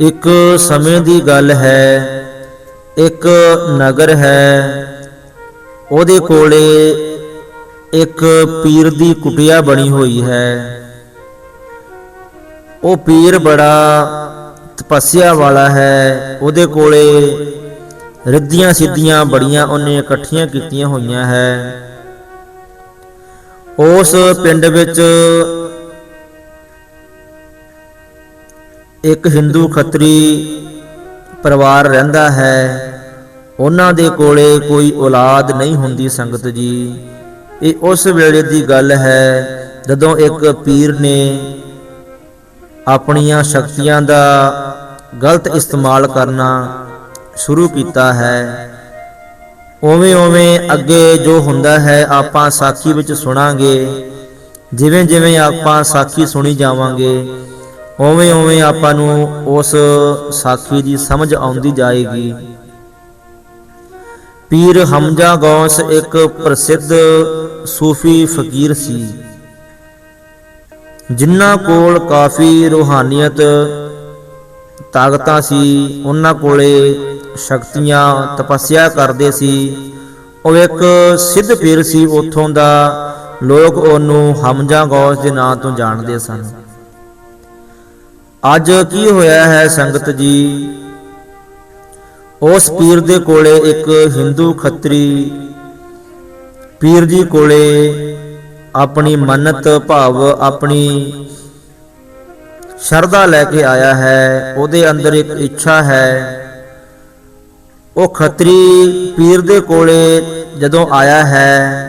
ਇੱਕ ਸਮੇਂ ਦੀ ਗੱਲ ਹੈ, ਇੱਕ ਨਗਰ ਹੈ। ਉਹਦੇ ਕੋਲੇ ਇੱਕ ਪੀਰ ਦੀ ਕੁਟਿਆ ਬਣੀ ਹੋਈ ਹੈ। ਉਹ ਪੀਰ ਬੜਾ ਤਪੱਸਿਆ ਵਾਲਾ ਹੈ। ਉਹਦੇ ਕੋਲੇ ਰਿੱਧੀਆਂ ਸਿੱਧੀਆਂ ਬੜੀਆਂ ਉਹਨੇ ਇਕੱਠੀਆਂ ਕੀਤੀਆਂ ਹੋਈਆਂ ਹੈ। ਉਸ ਪਿੰਡ ਵਿੱਚ ਇੱਕ ਹਿੰਦੂ ਖੱਤਰੀ ਪਰਿਵਾਰ ਰਹਿੰਦਾ ਹੈ। ਉਹਨਾਂ ਦੇ ਕੋਲੇ ਕੋਈ ਔਲਾਦ ਨਹੀਂ ਹੁੰਦੀ ਸੰਗਤ ਜੀ। ਇਹ ਉਸ ਵੇਲੇ ਦੀ ਗੱਲ ਹੈ ਜਦੋਂ ਇੱਕ ਪੀਰ ਨੇ ਆਪਣੀਆਂ ਸ਼ਕਤੀਆਂ ਦਾ ਗਲਤ ਇਸਤੇਮਾਲ ਕਰਨਾ ਸ਼ੁਰੂ ਕੀਤਾ ਹੈ। ਉਵੇਂ ਉਵੇਂ ਅੱਗੇ ਜੋ ਹੁੰਦਾ ਹੈ ਆਪਾਂ ਸਾਖੀ ਵਿੱਚ ਸੁਣਾਂਗੇ। ਜਿਵੇਂ ਜਿਵੇਂ ਆਪਾਂ ਸਾਖੀ ਸੁਣੀ ਜਾਵਾਂਗੇ ਉਵੇਂ ਉਵੇਂ ਆਪਾਂ ਨੂੰ ਉਸ ਸਾਖੀ ਦੀ ਸਮਝ ਆਉਂਦੀ ਜਾਏਗੀ। ਪੀਰ ਹਮਜ਼ਾ ਗੌਸ ਇੱਕ ਪ੍ਰਸਿੱਧ ਸੂਫੀ ਫਕੀਰ ਸੀ। ਜਿਨ੍ਹਾਂ ਕੋਲ ਕਾਫੀ ਰੂਹਾਨੀਅਤ, ਤਾਕਤਾਂ ਸੀ, ਉਹਨਾਂ ਕੋਲੇ ਸ਼ਕਤੀਆਂ ਤਪੱਸਿਆ ਕਰਦੇ ਸੀ। ਉਹ ਇੱਕ ਸਿੱਧ ਪੀਰ ਸੀ, ਉਥੋਂ ਦਾ ਲੋਕ ਉਹਨੂੰ ਹਮਜ਼ਾ ਗੌਸ ਦੇ ਨਾਂ ਤੋਂ ਜਾਣਦੇ ਸਨ। ਅੱਜ ਕੀ ਹੋਇਆ ਹੈ ਸੰਗਤ ਜੀ? ਉਸ ਪੀਰ ਦੇ ਕੋਲੇ ਇੱਕ ਹਿੰਦੂ ਖੱਤਰੀ। ਪੀਰ ਜੀ ਕੋਲੇ ਆਪਣੀ ਮੰਨਤ, ਭਾਵ ਆਪਣੀ ਸ਼ਰਧਾ ਲੈ ਕੇ ਆਇਆ ਹੈ। ਉਹਦੇ ਅੰਦਰ ਇੱਕ ਇੱਛਾ ਹੈ। ਉਹ ਖੱਤਰੀ ਪੀਰ ਦੇ ਕੋਲੇ ਜਦੋਂ ਆਇਆ ਹੈ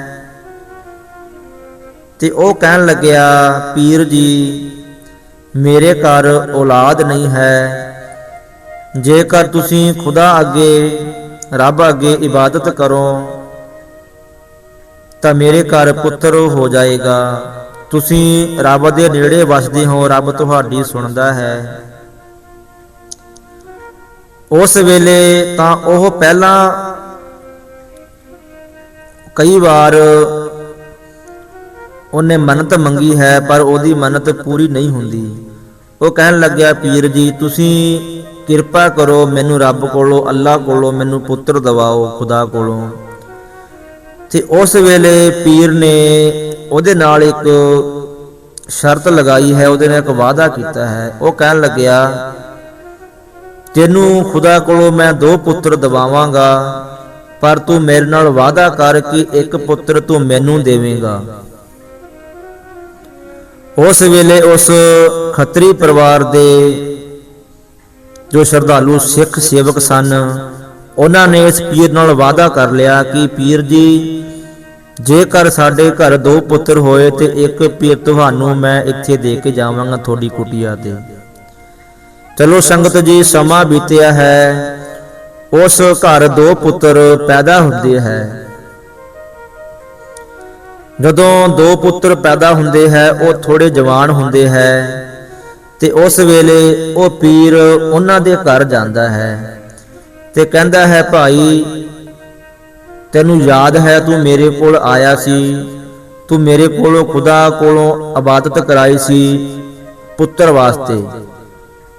ਤੇ ਉਹ ਕਹਿਣ ਲੱਗਿਆ, ਪੀਰ ਜੀ ਮੇਰੇ ਘਰ ਔਲਾਦ ਨਹੀਂ ਹੈ। ਜੇਕਰ ਤੁਸੀਂ ਖੁਦਾ ਅੱਗੇ, ਰੱਬ ਅੱਗੇ ਇਬਾਦਤ ਕਰੋ, ਤਾਂ ਮੇਰੇ ਘਰ ਪੁੱਤਰ ਹੋ ਜਾਏਗਾ। ਤੁਸੀਂ ਰੱਬ ਦੇ ਨੇੜੇ ਵਸਦੇ ਹੋ, ਰੱਬ ਤੁਹਾਡੀ ਸੁਣਦਾ ਹੈ। ਉਸ ਵੇਲੇ ਤਾਂ ਉਹ ਪਹਿਲਾਂ ਕਈ ਵਾਰ ਉਹਨੇ ਮੰਨਤ ਮੰਗੀ ਹੈ, ਪਰ ਉਹਦੀ ਮੰਨਤ ਪੂਰੀ ਨਹੀਂ ਹੁੰਦੀ। ਉਹ ਕਹਿਣ ਲੱਗਿਆ, ਪੀਰ ਜੀ, ਤੁਸੀਂ ਕਿਰਪਾ ਕਰੋ ਮੈਨੂੰ ਰੱਬ ਕੋਲੋਂ ਅੱਲਾ ਕੋਲੋਂ ਮੈਨੂੰ ਪੁੱਤਰ ਦਿਵਾਓ, ਖੁਦਾ ਕੋਲੋਂ। ਤੇ ਉਸ ਵੇਲੇ ਪੀਰ ਨੇ ਉਹਦੇ ਨਾਲ ਇੱਕ ਸ਼ਰਤ ਲਗਾਈ ਹੈ, ਉਹਦੇ ਨਾਲ ਇੱਕ ਵਾਅਦਾ ਕੀਤਾ ਹੈ। ਉਹ ਕਹਿਣ ਲੱਗਿਆ, ਤੈਨੂੰ ਖੁਦਾ ਕੋਲੋਂ ਮੈਂ ਦੋ ਪੁੱਤਰ ਦਿਵਾਵਾਂਗਾ, ਪਰ ਤੂੰ ਮੇਰੇ ਨਾਲ ਵਾਅਦਾ ਕਰ ਕਿ ਇੱਕ ਪੁੱਤਰ ਤੂੰ ਮੈਨੂੰ ਦੇਵੇਂਗਾ। ਉਸ ਵੇਲੇ ਉਸ ਖੱਤਰੀ ਪਰਿਵਾਰ ਦੇ ਜੋ ਸ਼ਰਧਾਲੂ ਸਿੱਖ ਸੇਵਕ ਸਨ, ਉਹਨਾਂ ਨੇ ਇਸ ਪੀਰ ਨਾਲ ਵਾਅਦਾ ਕਰ ਲਿਆ ਕਿ ਪੀਰ ਜੀ, ਜੇਕਰ ਸਾਡੇ ਘਰ ਦੋ ਪੁੱਤਰ ਹੋਏ ਤੇ ਇੱਕ ਪੀਰ ਤੁਹਾਨੂੰ ਮੈਂ ਇੱਥੇ ਦੇ ਕੇ ਜਾਵਾਂਗਾ ਤੁਹਾਡੀ ਕੁਟਿਆ ਤੇ। ਚਲੋ ਸੰਗਤ ਜੀ, ਸਮਾਂ ਬੀਤਿਆ ਹੈ। ਉਸ ਘਰ ਦੋ ਪੁੱਤਰ ਪੈਦਾ ਹੁੰਦੇ ਹੈ। ਜਦੋਂ ਦੋ ਪੁੱਤਰ ਪੈਦਾ ਹੁੰਦੇ ਹੈ, ਉਹ ਥੋੜੇ ਜਵਾਨ ਹੁੰਦੇ ਹੈ ਤੇ ਉਸ ਵੇਲੇ ਉਹ ਪੀਰ ਉਹਨਾਂ ਦੇ ਘਰ ਜਾਂਦਾ ਹੈ ਤੇ ਕਹਿੰਦਾ ਹੈ, ਭਾਈ, ਤੈਨੂੰ ਯਾਦ ਹੈ ਤੂੰ ਮੇਰੇ ਕੋਲ ਆਇਆ ਸੀ, ਤੂੰ ਮੇਰੇ ਕੋਲੋਂ ਖੁਦਾ ਕੋਲੋਂ ਇਬਾਦਤ ਕਰਾਈ ਸੀ ਪੁੱਤਰ ਵਾਸਤੇ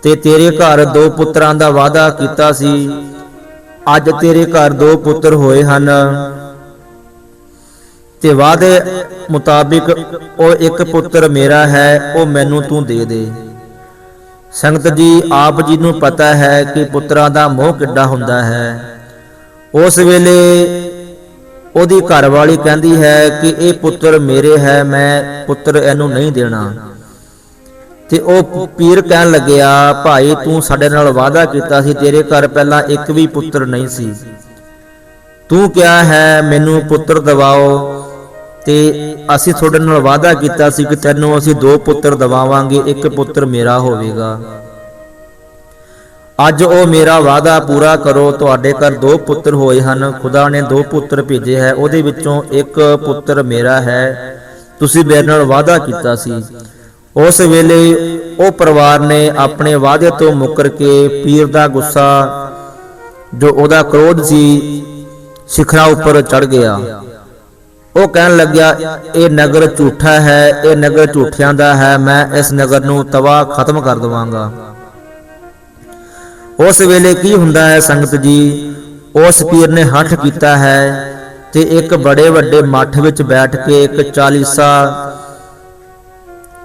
ਤੇ ਤੇਰੇ ਘਰ ਦੋ ਪੁੱਤਰਾਂ ਦਾ ਵਾਅਦਾ ਕੀਤਾ ਸੀ, ਅੱਜ ਤੇਰੇ ਘਰ ਦੋ ਪੁੱਤਰ ਹੋਏ ਹਨ ਤੇ ਵਾਅਦੇ ਮੁਤਾਬਿਕ ਉਹ ਇੱਕ ਪੁੱਤਰ ਮੇਰਾ ਹੈ, ਉਹ ਮੈਨੂੰ ਤੂੰ ਦੇ ਦੇ। ਸੰਗਤ ਜੀ ਆਪ ਜੀ ਨੂੰ ਪਤਾ ਹੈ ਕਿ ਪੁੱਤਰਾਂ ਦਾ ਮੋਹ ਕਿੱਡਾ ਹੁੰਦਾ ਹੈ। ਉਸ ਵੇਲੇ ਉਹਦੀ ਘਰਵਾਲੀ ਕਹਿੰਦੀ ਹੈ ਕਿ ਇਹ ਪੁੱਤਰ ਮੇਰੇ ਹੈ, ਮੈਂ ਪੁੱਤਰ ਇਹਨੂੰ ਨਹੀਂ ਦੇਣਾ। ਤੇ ਉਹ ਪੀਰ ਕਹਿਣ ਲੱਗਿਆ, ਭਾਈ, ਤੂੰ ਸਾਡੇ ਨਾਲ ਵਾਅਦਾ ਕੀਤਾ ਸੀ, ਤੇਰੇ ਘਰ ਪਹਿਲਾਂ ਇੱਕ ਵੀ ਪੁੱਤਰ ਨਹੀਂ ਸੀ। ਤੂੰ ਕਿਹਾ ਹੈ, ਮੈਨੂੰ ਪੁੱਤਰ ਦਿਵਾਓ। ਤੇ ਅਸੀਂ ਤੁਹਾਡੇ ਨਾਲ ਵਾਅਦਾ ਕੀਤਾ ਸੀ ਕਿ ਤੈਨੂੰ ਅਸੀਂ ਦੋ ਪੁੱਤਰ ਦਿਵਾਵਾਂਗੇ, ਇੱਕ ਪੁੱਤਰ ਮੇਰਾ ਹੋਵੇਗਾ। ਅੱਜ ਉਹ ਮੇਰਾ ਵਾਅਦਾ ਪੂਰਾ ਕਰੋ, ਤੁਹਾਡੇ ਘਰ ਦੋ ਪੁੱਤਰ ਹੋਏ ਹਨ, ਖੁਦਾ ਨੇ ਦੋ ਪੁੱਤਰ ਭੇਜੇ ਹੈ, ਉਹਦੇ ਵਿੱਚੋਂ ਇੱਕ ਪੁੱਤਰ ਮੇਰਾ ਹੈ। ਤੁਸੀਂ ਮੇਰੇ ਨਾਲ ਵਾਅਦਾ ਕੀਤਾ ਸੀ। ਉਸ ਵੇਲੇ ਉਹ ਪਰਿਵਾਰ ਨੇ ਆਪਣੇ ਵਾਅਦੇ ਤੋਂ ਮੁੱਕਰ ਕੇ ਪੀਰ ਦਾ ਗੁੱਸਾ, ਜੋ ਉਹਦਾ ਕ੍ਰੋਧ ਸੀ, ਸਿਖਰਾਂ ਉੱਪਰ ਚੜ ਗਿਆ। ਉਹ ਕਹਿਣ ਲੱਗਿਆ, ਇਹ ਨਗਰ ਝੂਠਾ ਹੈ, ਇਹ ਨਗਰ ਝੂਠਿਆਂ ਦਾ ਹੈ, ਮੈਂ ਇਸ ਨਗਰ ਨੂੰ ਤਬਾਹ ਖਤਮ ਕਰ ਦਵਾਂਗਾ। ਉਸ ਵੇਲੇ ਕੀ ਹੁੰਦਾ ਹੈ ਸੰਗਤ ਜੀ? ਉਸ ਪੀਰ ਨੇ ਹੱਠ ਕੀਤਾ ਹੈ ਤੇ ਇੱਕ ਬੜੇ ਵੱਡੇ ਮੱਠ ਵਿੱਚ ਬੈਠ ਕੇ ਇੱਕ ਚਾਲੀਸਾ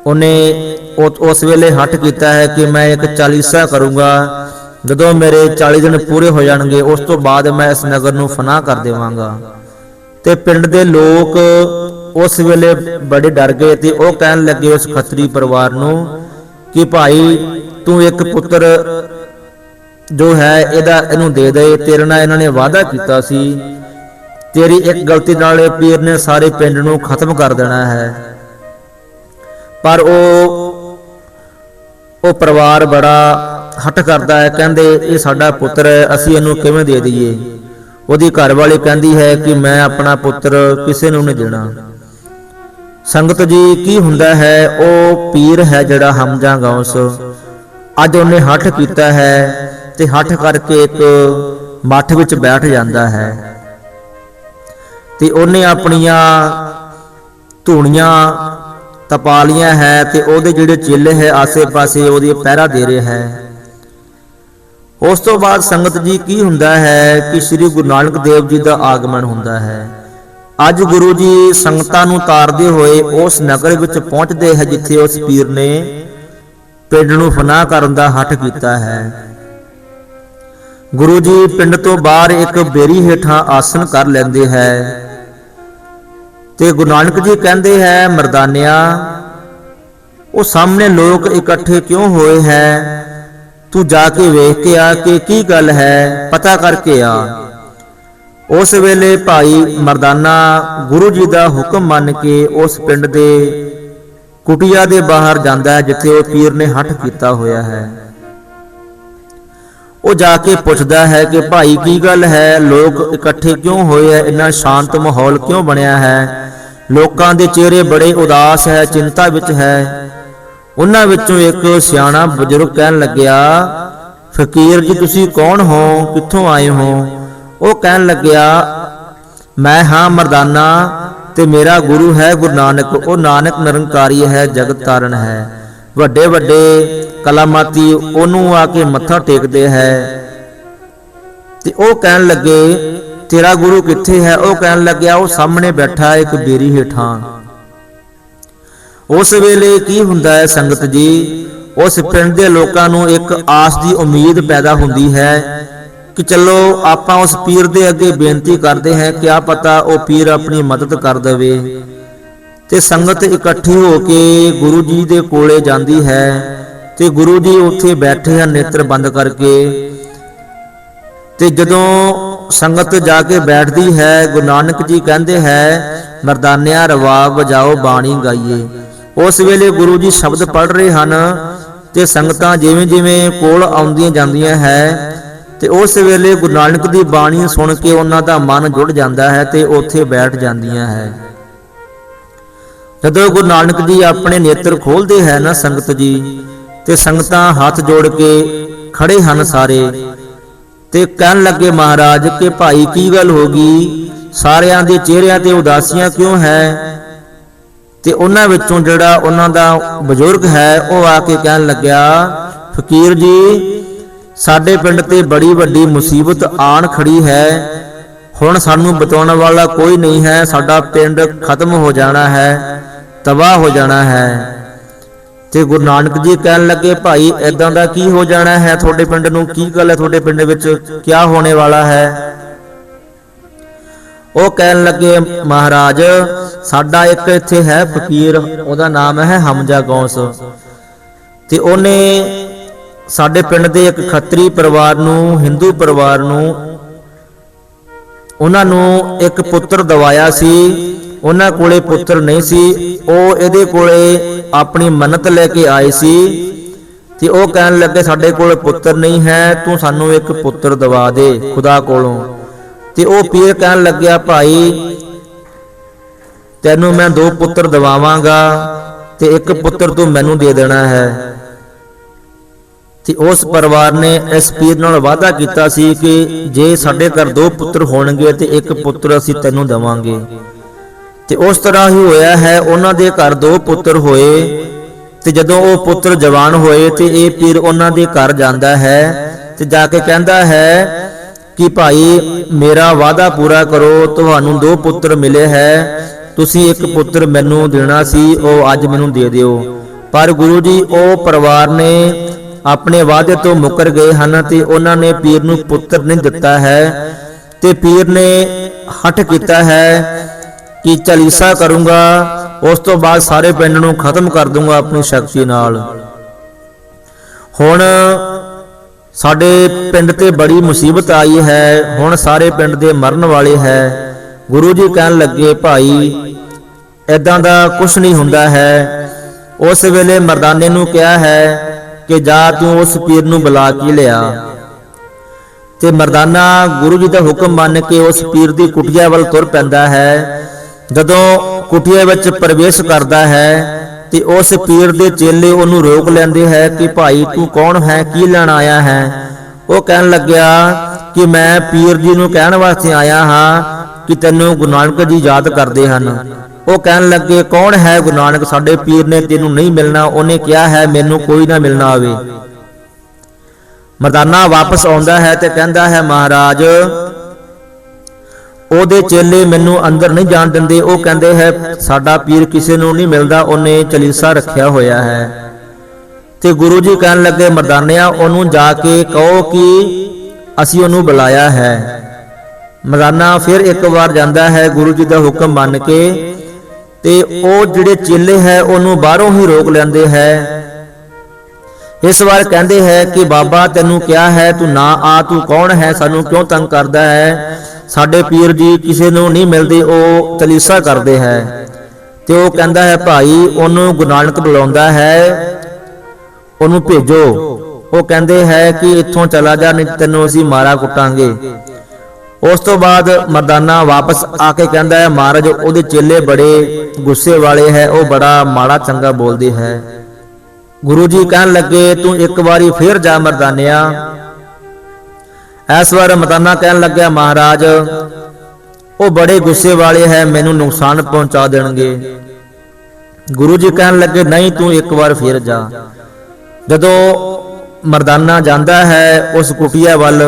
ਉਹਨੇ ਉਸ ਵੇਲੇ ਹੱਠ ਕੀਤਾ ਹੈ ਕਿ ਮੈਂ ਇੱਕ ਚਾਲੀਸਾ ਕਰੂੰਗਾ। ਜਦੋਂ ਮੇਰੇ 40 ਦਿਨ ਪੂਰੇ ਹੋ ਜਾਣਗੇ, ਉਸ ਤੋਂ ਬਾਅਦ ਮੈਂ ਇਸ ਨਗਰ ਨੂੰ ਫਨਾ ਕਰ ਦੇਵਾਂਗਾ। ਤੇ ਪਿੰਡ ਦੇ ਲੋਕ ਉਸ ਵੇਲੇ ਬੜੇ ਡਰ ਗਏ ਤੇ ਉਹ ਕਹਿਣ ਲੱਗੇ ਉਸ ਖੱਤਰੀ ਪਰਿਵਾਰ ਨੂੰ ਕਿ ਭਾਈ, ਤੂੰ ਇੱਕ ਪੁੱਤਰ ਜੋ ਹੈ, ਇਹਦਾ ਇਹਨੂੰ ਦੇ ਦੇ, ਤੇਰੇ ਨਾਲ ਇਹਨਾਂ ਨੇ ਵਾਅਦਾ ਕੀਤਾ ਸੀ। ਤੇਰੀ ਇੱਕ ਗਲਤੀ ਨਾਲ ਇਹ ਪੀਰ ਨੇ ਸਾਰੇ ਪਿੰਡ ਨੂੰ ਖਤਮ ਕਰ ਦੇਣਾ ਹੈ। ਪਰ ਉਹ ਉਹ ਪਰਿਵਾਰ ਬੜਾ ਹਟ ਕਰਦਾ ਹੈ, ਕਹਿੰਦੇ, ਇਹ ਸਾਡਾ ਪੁੱਤਰ ਹੈ, ਅਸੀਂ ਇਹਨੂੰ ਕਿਵੇਂ ਦੇ ਦਈਏ? ਉਹਦੀ ਘਰਵਾਲੀ ਕਹਿੰਦੀ ਹੈ ਕਿ ਮੈਂ ਆਪਣਾ ਪੁੱਤਰ ਕਿਸੇ ਨੂੰ ਨਹੀਂ ਦੇਣਾ। ਸੰਗਤ ਜੀ, ਕੀ ਹੁੰਦਾ ਹੈ? ਉਹ ਪੀਰ ਹੈ ਜਿਹੜਾ ਹਮਜਾ ਗੌਸ। ਅੱਜ ਉਹਨੇ ਹੱਠ ਕੀਤਾ ਹੈ ਤੇ ਹੱਠ ਕਰਕੇ ਇੱਕ ਮੱਠ ਵਿੱਚ ਬੈਠ ਜਾਂਦਾ ਹੈ। ਤੇ ਉਹਨੇ ਆਪਣੀਆਂ ਧੂਣੀਆਂ ਤਪਾਲੀਆਂ ਹੈ ਤੇ ਉਹਦੇ ਜਿਹੜੇ ਚਿੱਲ ਹੈ ਆਸੇ-ਪਾਸੇ ਉਹਦੀ ਪਹਿਰਾ ਦੇ ਰਹੇ ਹੈ। ਉਸ ਤੋਂ ਬਾਅਦ ਸੰਗਤ ਜੀ ਕੀ ਹੁੰਦਾ ਹੈ ਕਿ ਸ੍ਰੀ ਗੁਰੂ ਨਾਨਕ ਦੇਵ ਜੀ ਦਾ ਆਗਮਨ ਹੁੰਦਾ ਹੈ। ਅੱਜ ਗੁਰੂ ਜੀ ਸੰਗਤਾਂ ਨੂੰ ਤਾਰਦੇ ਹੋਏ ਉਸ ਨਗਰ ਵਿੱਚ ਪਹੁੰਚਦੇ ਹੈ ਜਿੱਥੇ ਉਸ ਪੀਰ ਨੇ ਪਿੰਡ ਨੂੰ ਫਨਾ ਕਰਨ ਦਾ ਹੱਠ ਕੀਤਾ ਹੈ। ਗੁਰੂ ਜੀ ਪਿੰਡ ਤੋਂ ਬਾਹਰ ਇੱਕ ਬੇਰੀ ਹੇਠਾਂ ਆਸਨ ਕਰ ਲੈਂਦੇ ਹੈ ਤੇ ਗੁਰੂ ਨਾਨਕ ਜੀ ਕਹਿੰਦੇ ਹੈ, ਮਰਦਾਨਿਆ, ਉਹ ਸਾਹਮਣੇ ਲੋਕ ਇਕੱਠੇ ਕਿਉਂ ਹੋਏ ਹੈ? ਤੂੰ ਜਾ ਕੇ ਵੇਖ ਕੇ ਆ ਕਿ ਕੀ ਗੱਲ ਹੈ, ਪਤਾ ਕਰਕੇ ਆ। ਉਸ ਵੇਲੇ ਭਾਈ ਮਰਦਾਨਾ ਗੁਰੂ ਜੀ ਦਾ ਹੁਕਮ ਮੰਨ ਕੇ ਉਸ ਪਿੰਡ ਦੇ ਕੁਟਿਆ ਦੇ ਬਾਹਰ ਜਾਂਦਾ ਹੈ, ਜਿੱਥੇ ਉਹ ਪੀਰ ਨੇ ਹੱਠ ਕੀਤਾ ਹੋਇਆ ਹੈ। ਉਹ ਜਾ ਕੇ ਪੁੱਛਦਾ ਹੈ ਕਿ ਭਾਈ ਕੀ ਗੱਲ ਹੈ, ਲੋਕ ਇਕੱਠੇ ਕਿਉਂ ਹੋਏ ਹੈ, ਇੰਨਾ ਸ਼ਾਂਤ ਮਾਹੌਲ ਕਿਉਂ ਬਣਿਆ ਹੈ? ਲੋਕਾਂ ਦੇ ਚਿਹਰੇ ਬੜੇ ਉਦਾਸ ਹੈ, ਚਿੰਤਾ ਵਿੱਚ ਹੈ। ਉਹਨਾਂ ਵਿੱਚੋਂ ਇੱਕ ਸਿਆਣਾ ਬਜ਼ੁਰਗ ਕਹਿਣ ਲੱਗਿਆ, ਫਕੀਰ ਜੀ, ਤੁਸੀਂ ਕੌਣ ਹੋ? ਕਿੱਥੋਂ ਆਏ ਹੋ? ਉਹ ਕਹਿਣ ਲੱਗਿਆ, ਮੈਂ ਹਾਂ ਮਰਦਾਨਾ ਤੇ ਮੇਰਾ ਗੁਰੂ ਹੈ ਗੁਰੂ ਨਾਨਕ। ਉਹ ਨਾਨਕ ਨਿਰੰਕਾਰੀ ਹੈ, ਜਗਤ ਤਾਰਨ ਹੈ। ਵੱਡੇ ਵੱਡੇ ਕਲਾਮਾਤੀ ਉਹਨੂੰ ਆ ਕੇ ਮੱਥਾ ਟੇਕਦੇ ਹੈ। ਤੇ ਉਹ ਕਹਿਣ ਲੱਗੇ, ਤੇਰਾ ਗੁਰੂ ਕਿੱਥੇ ਹੈ? ਉਹ ਕਹਿਣ ਲੱਗਿਆ, ਉਹ ਸਾਹਮਣੇ ਬੈਠਾ ਇੱਕ ਬੇਰੀ ਹੇਠਾਂ। ਉਸ ਵੇਲੇ ਕੀ ਹੁੰਦਾ ਹੈ ਸੰਗਤ ਜੀ? ਉਸ ਪਿੰਡ ਦੇ ਲੋਕਾਂ ਨੂੰ ਇੱਕ ਆਸ ਦੀ ਉਮੀਦ ਪੈਦਾ ਹੁੰਦੀ ਹੈ ਕਿ ਚਲੋ ਆਪਾਂ ਉਸ ਪੀਰ ਦੇ ਅੱਗੇ ਬੇਨਤੀ ਕਰਦੇ ਹਾਂ ਕਿ ਆ ਪਤਾ ਉਹ ਪੀਰ ਆਪਣੀ ਮਦਦ ਕਰ ਦੇਵੇ। ਤੇ ਸੰਗਤ ਇਕੱਠੀ ਹੋ ਕੇ ਗੁਰੂ ਜੀ ਦੇ ਕੋਲੇ ਜਾਂਦੀ ਹੈ ਤੇ ਗੁਰੂ ਜੀ ਉੱਥੇ ਬੈਠੇ ਹਨ ਨੇਤਰ ਬੰਦ ਕਰਕੇ। ਤੇ ਜਦੋਂ ਸੰਗਤ ਜਾ ਕੇ ਬੈਠਦੀ ਹੈ, ਗੁਰੂ ਨਾਨਕ ਜੀ ਕਹਿੰਦੇ ਹੈ, ਮਰਦਾਨਿਆ ਰਵਾਬ ਵਜਾਓ ਬਾਣੀ ਗਾਈਏ। ਉਸ ਵੇਲੇ ਗੁਰੂ ਜੀ ਸ਼ਬਦ ਪੜ੍ਹ ਰਹੇ ਹਨ ਤੇ ਸੰਗਤਾਂ ਜਿਵੇਂ ਜਿਵੇਂ ਕੋਲ ਆਉਂਦੀਆਂ ਜਾਂਦੀਆਂ ਹੈ ਤੇ ਉਸ ਵੇਲੇ ਗੁਰੂ ਨਾਨਕ ਦੀ ਬਾਣੀ ਸੁਣ ਕੇ ਉਹਨਾਂ ਦਾ ਮਨ ਜੁੜ ਜਾਂਦਾ ਹੈ ਤੇ ਉੱਥੇ ਬੈਠ ਜਾਂਦੀਆਂ ਹੈ। ਜਦੋਂ ਗੁਰੂ ਨਾਨਕ ਜੀ ਆਪਣੇ ਨੇਤਰ ਖੋਲਦੇ ਹੈ ਨਾ ਸੰਗਤ ਜੀ, ਤੇ ਸੰਗਤਾਂ ਹੱਥ ਜੋੜ ਕੇ ਖੜੇ ਹਨ ਸਾਰੇ ਤੇ ਕਹਿਣ ਲੱਗੇ, ਮਹਾਰਾਜ, ਕਿ ਭਾਈ ਕੀ ਗੱਲ ਹੋ ਗਈ? ਸਾਰਿਆਂ ਦੇ ਚਿਹਰਿਆਂ ਤੇ ਉਦਾਸੀਆਂ ਕਿਉਂ ਹੈ? ਤੇ ਉਹਨਾਂ ਵਿੱਚੋਂ ਜਿਹੜਾ ਉਹਨਾਂ ਦਾ ਬਜ਼ੁਰਗ ਹੈ, ਉਹ ਆ ਕੇ ਕਹਿਣ ਲੱਗਿਆ, ਫਕੀਰ ਜੀ, ਸਾਡੇ ਪਿੰਡ ਤੇ ਬੜੀ ਵੱਡੀ ਮੁਸੀਬਤ ਆਣ ਖੜੀ ਹੈ। ਹੁਣ ਸਾਨੂੰ ਬਚਾਉਣ ਵਾਲਾ ਕੋਈ ਨਹੀਂ ਹੈ। ਸਾਡਾ ਪਿੰਡ ਖਤਮ ਹੋ ਜਾਣਾ ਹੈ, ਤਬਾਹ ਹੋ ਜਾਣਾ ਹੈ। ਤੇ ਗੁਰੂ ਨਾਨਕ ਜੀ ਕਹਿਣ ਲੱਗੇ, ਭਾਈ ਐਦਾਂ ਦਾ ਕੀ ਹੋ ਜਾਣਾ ਹੈ? ਤੁਹਾਡੇ ਪਿੰਡ ਨੂੰ ਕੀ ਗੱਲ ਹੈ? ਤੁਹਾਡੇ ਪਿੰਡ ਵਿੱਚ ਕੀ ਹੋਣੇ ਵਾਲਾ ਹੈ? ਉਹ ਕਹਿਣ ਲੱਗੇ, ਮਹਾਰਾਜ, ਸਾਡਾ ਇੱਕ ਇੱਥੇ ਹੈ ਫਕੀਰ, ਉਹਦਾ ਨਾਮ ਹੈ ਹਮਜਾ ਗੌਸ। ਤੇ ਉਹਨੇ ਸਾਡੇ ਪਿੰਡ ਦੇ ਇੱਕ ਖੱਤਰੀ ਪਰਿਵਾਰ ਨੂੰ, ਹਿੰਦੂ ਪਰਿਵਾਰ ਨੂੰ, ਉਹਨਾਂ ਨੂੰ ਇੱਕ ਪੁੱਤਰ ਦਵਾਇਆ ਸੀ। ਉਹਨਾਂ ਕੋਲੇ ਪੁੱਤਰ ਨਹੀਂ ਸੀ। ਉਹ ਇਹਦੇ ਕੋਲੇ ਆਪਣੀ ਮੰਨਤ ਲੈ ਕੇ ਆਏ ਸੀ ਤੇ ਉਹ ਕਹਿਣ ਲੱਗੇ, ਸਾਡੇ ਕੋਲ ਪੁੱਤਰ ਨਹੀਂ ਹੈ, ਤੂੰ ਸਾਨੂੰ ਇੱਕ ਪੁੱਤਰ ਦਵਾ ਦੇ, ਖੁਦਾ ਕੋਲੋਂ। ਤੇ ਉਹ ਪੀਰ ਕਹਿਣ ਲੱਗਿਆ, ਭਾਈ, ਤੈਨੂੰ ਮੈਂ ਦੋ ਪੁੱਤਰ ਦਿਵਾਵਾਂਗਾ ਤੇ ਇੱਕ ਪੁੱਤਰ ਤੂੰ ਮੈਨੂੰ ਦੇ ਦੇਣਾ ਹੈ। ਤੇ ਉਸ ਪਰਿਵਾਰ ਨੇ ਇਸ ਪੀਰ ਨਾਲ ਵਾਅਦਾ ਕੀਤਾ ਸੀ ਕਿ ਜੇ ਸਾਡੇ ਘਰ ਦੋ ਪੁੱਤਰ ਹੋਣਗੇ ਤੇ ਇੱਕ ਪੁੱਤਰ ਅਸੀਂ ਤੈਨੂੰ ਦੇਵਾਂਗੇ। ਤੇ ਉਸ ਤਰ੍ਹਾਂ ਹੀ ਹੋਇਆ ਹੈ, ਉਹਨਾਂ ਦੇ ਘਰ ਦੋ ਪੁੱਤਰ ਹੋਏ ਤੇ ਜਦੋਂ ਉਹ ਪੁੱਤਰ ਜਵਾਨ ਹੋਏ ਤੇ ਇਹ ਪੀਰ ਉਹਨਾਂ ਦੇ ਘਰ ਜਾਂਦਾ ਹੈ ਤੇ ਜਾ ਕੇ ਕਹਿੰਦਾ ਹੈ ਕਿ ਭਾਈ, ਮੇਰਾ ਵਾਅਦਾ ਪੂਰਾ ਕਰੋ, ਤੁਹਾਨੂੰ ਦੋ ਪੁੱਤਰ ਮਿਲੇ ਹੈ। ਤੁਸੀਂ ਇੱਕ ਪੁੱਤਰ ਮੈਨੂੰ ਦੇਣਾ ਸੀ, ਉਹ ਅੱਜ ਮੈਨੂੰ ਦੇ ਦਿਓ। ਪਰ ਗੁਰੂ ਜੀ, ਉਹ ਪਰਿਵਾਰ ਨੇ ਆਪਣੇ ਵਾਅਦੇ ਤੋਂ ਮੁੱਕਰ ਗਏ ਹਨ ਤੇ ਉਹਨਾਂ ਨੇ ਪੀਰ ਨੂੰ ਪੁੱਤਰ ਨਹੀਂ ਦਿੱਤਾ ਹੈ ਤੇ ਪੀਰ ਨੇ ਹੱਠ ਕੀਤਾ ਹੈ ਕਿ ਚਲੀਸਾ ਕਰੂੰਗਾ, ਉਸ ਤੋਂ ਬਾਅਦ ਸਾਰੇ ਪਿੰਡ ਨੂੰ ਖਤਮ ਕਰ ਦੂੰਗਾ ਆਪਣੀ ਸ਼ਕਤੀ ਨਾਲ। ਹੁਣ ਸਾਡੇ ਪਿੰਡ ਤੇ ਬੜੀ ਮੁਸੀਬਤ ਆਈ ਹੈ। ਹੁਣ ਸਾਰੇ ਪਿੰਡ ਦੇ ਮਰਨ ਵਾਲੇ ਹੈ। ਗੁਰੂ ਜੀ ਕਹਿਣ ਲੱਗੇ, ਭਾਈ ਐਦਾਂ ਦਾ ਕੁਝ ਨਹੀਂ ਹੁੰਦਾ ਹੈ। ਉਸ ਵੇਲੇ ਮਰਦਾਨੇ ਨੂੰ ਕਿਹਾ ਹੈ ਕਿ ਜਾ ਤੂੰ ਉਸ ਪੀਰ ਨੂੰ ਬੁਲਾ ਕੇ ਲਿਆ। ਤੇ ਮਰਦਾਨਾ ਗੁਰੂ ਜੀ ਦਾ ਹੁਕਮ ਮੰਨ ਕੇ ਉਸ ਪੀਰ ਦੀ ਕੁਟੀਆ ਵੱਲ ਤੁਰ ਪੈਂਦਾ ਹੈ। ਜਦੋਂ ਕੁਟੀਆ ਵਿੱਚ ਪ੍ਰਵੇਸ਼ ਕਰਦਾ ਹੈ ਤੇ ਉਸ ਪੀਰ ਦੇ ਚੇਲੇ ਉਹਨੂੰ ਰੋਕ ਲੈਂਦੇ ਹੈ ਕਿ ਭਾਈ ਤੂੰ ਕੌਣ ਹੈ? ਕੀ ਲੈਣ ਆਇਆ ਹੈ? ਉਹ ਕਹਿਣ ਲੱਗਿਆ ਕਿ ਮੈਂ ਪੀਰ ਜੀ ਨੂੰ ਕਹਿਣ ਵਾਸਤੇ ਆਇਆ ਹਾਂ ਕਿ ਤੈਨੂੰ ਗੁਰੂ ਨਾਨਕ ਜੀ ਯਾਦ ਕਰਦੇ ਹਨ। ਉਹ ਕਹਿਣ ਲੱਗੇ, ਕੌਣ ਹੈ ਗੁਰੂ ਨਾਨਕ? ਸਾਡੇ ਪੀਰ ਨੇ ਤੈਨੂੰ ਨਹੀਂ ਮਿਲਣਾ। ਉਹਨੇ ਕਿਹਾ ਹੈ, ਮੈਨੂੰ ਕੋਈ ਨਾ ਮਿਲਣਾ ਆਵੇ। ਮਰਦਾਨਾ ਵਾਪਸ ਆਉਂਦਾ ਹੈ ਤੇ ਕਹਿੰਦਾ ਹੈ, ਮਹਾਰਾਜ ਉਹਦੇ ਚੇਲੇ ਮੈਨੂੰ ਅੰਦਰ ਨਹੀਂ ਜਾਣ ਦਿੰਦੇ। ਉਹ ਕਹਿੰਦੇ ਹੈ, ਸਾਡਾ ਪੀਰ ਕਿਸੇ ਨੂੰ ਨਹੀਂ ਮਿਲਦਾ, ਉਹਨੇ ਚਲੀਸਾ ਰੱਖਿਆ ਹੋਇਆ ਹੈ। ਤੇ ਗੁਰੂ ਜੀ ਕਹਿਣ ਲੱਗੇ, ਮਰਦਾਨਿਆ, ਉਹਨੂੰ ਜਾ ਕੇ ਕਹੋ ਕਿ ਅਸੀਂ ਉਹਨੂੰ ਬੁਲਾਇਆ ਹੈ। ਮਰਦਾਨਾ ਫਿਰ ਇੱਕ ਵਾਰ ਜਾਂਦਾ ਹੈ, ਗੁਰੂ ਜੀ ਦਾ ਹੁਕਮ ਮੰਨ ਕੇ ਤੇ ਉਹ ਜਿਹੜੇ ਚੇਲੇ ਹੈ, ਉਹਨੂੰ ਬਾਹਰੋਂ ਹੀ ਰੋਕ ਲੈਂਦੇ ਹੈ। ਇਸ ਵਾਰ ਕਹਿੰਦੇ ਹੈ ਕਿ, ਬਾਬਾ, ਤੈਨੂੰ ਕਿਹਾ ਹੈ, ਤੂੰ ਨਾ ਆ, ਤੂੰ ਕੌਣ ਹੈ? ਸਾਨੂੰ ਕਿਉਂ ਤੰਗ ਕਰਦਾ ਹੈ? ਸਾਡੇ ਪੀਰ ਜੀ ਕਿਸੇ ਨੂੰ ਨਹੀਂ ਮਿਲਦੇ, ਉਹ ਚਲੀਸਾ ਕਰਦੇ ਹੈ। ਤੇ ਉਹ ਕਹਿੰਦਾ ਹੈ, ਭਾਈ, ਉਹਨੂੰ ਗੁਰੂ ਨਾਨਕ ਬੁਲਾਉਂਦਾ ਹੈ, ਉਹਨੂੰ ਭੇਜੋ। ਉਹ ਕਹਿੰਦੇ ਹੈ ਕਿ ਇੱਥੋਂ ਚਲਾ ਜਾ, ਨਹੀਂ ਤੈਨੂੰ ਅਸੀਂ ਮਾਰਾ ਕੁੱਟਾਂਗੇ। ਉਸ ਤੋਂ ਬਾਅਦ ਮਰਦਾਨਾ ਵਾਪਸ ਆ ਕੇ ਕਹਿੰਦਾ ਹੈ, ਮਹਾਰਾਜ, ਉਹਦੇ ਚੇਲੇ ਬੜੇ ਗੁੱਸੇ ਵਾਲੇ ਹੈ, ਉਹ ਬੜਾ ਮਾੜਾ ਚੰਗਾ ਬੋਲਦੇ ਹੈ। ਗੁਰੂ ਜੀ ਕਹਿਣ ਲੱਗੇ, ਤੂੰ ਇੱਕ ਵਾਰੀ ਫੇਰ ਜਾ ਮਰਦਾਨਿਆ ਇਸ ਵਾਰ ਮਤਾਨਾ ਕਹਿਣ ਲੱਗਿਆ, ਮਹਾਰਾਜ, ਉਹ ਬੜੇ ਗੁੱਸੇ ਵਾਲੇ ਹੈ, ਮੈਨੂੰ ਨੁਕਸਾਨ ਪਹੁੰਚਾ ਦੇਣਗੇ। ਗੁਰੂ ਜੀ ਕਹਿਣ ਲੱਗੇ, ਨਹੀਂ, ਤੂੰ ਇੱਕ ਵਾਰ ਫੇਰ ਜਾ। ਜਦੋਂ ਮਰਦਾਨਾ ਜਾਂਦਾ ਹੈ ਉਸ ਕੁਟੀਆ ਵੱਲ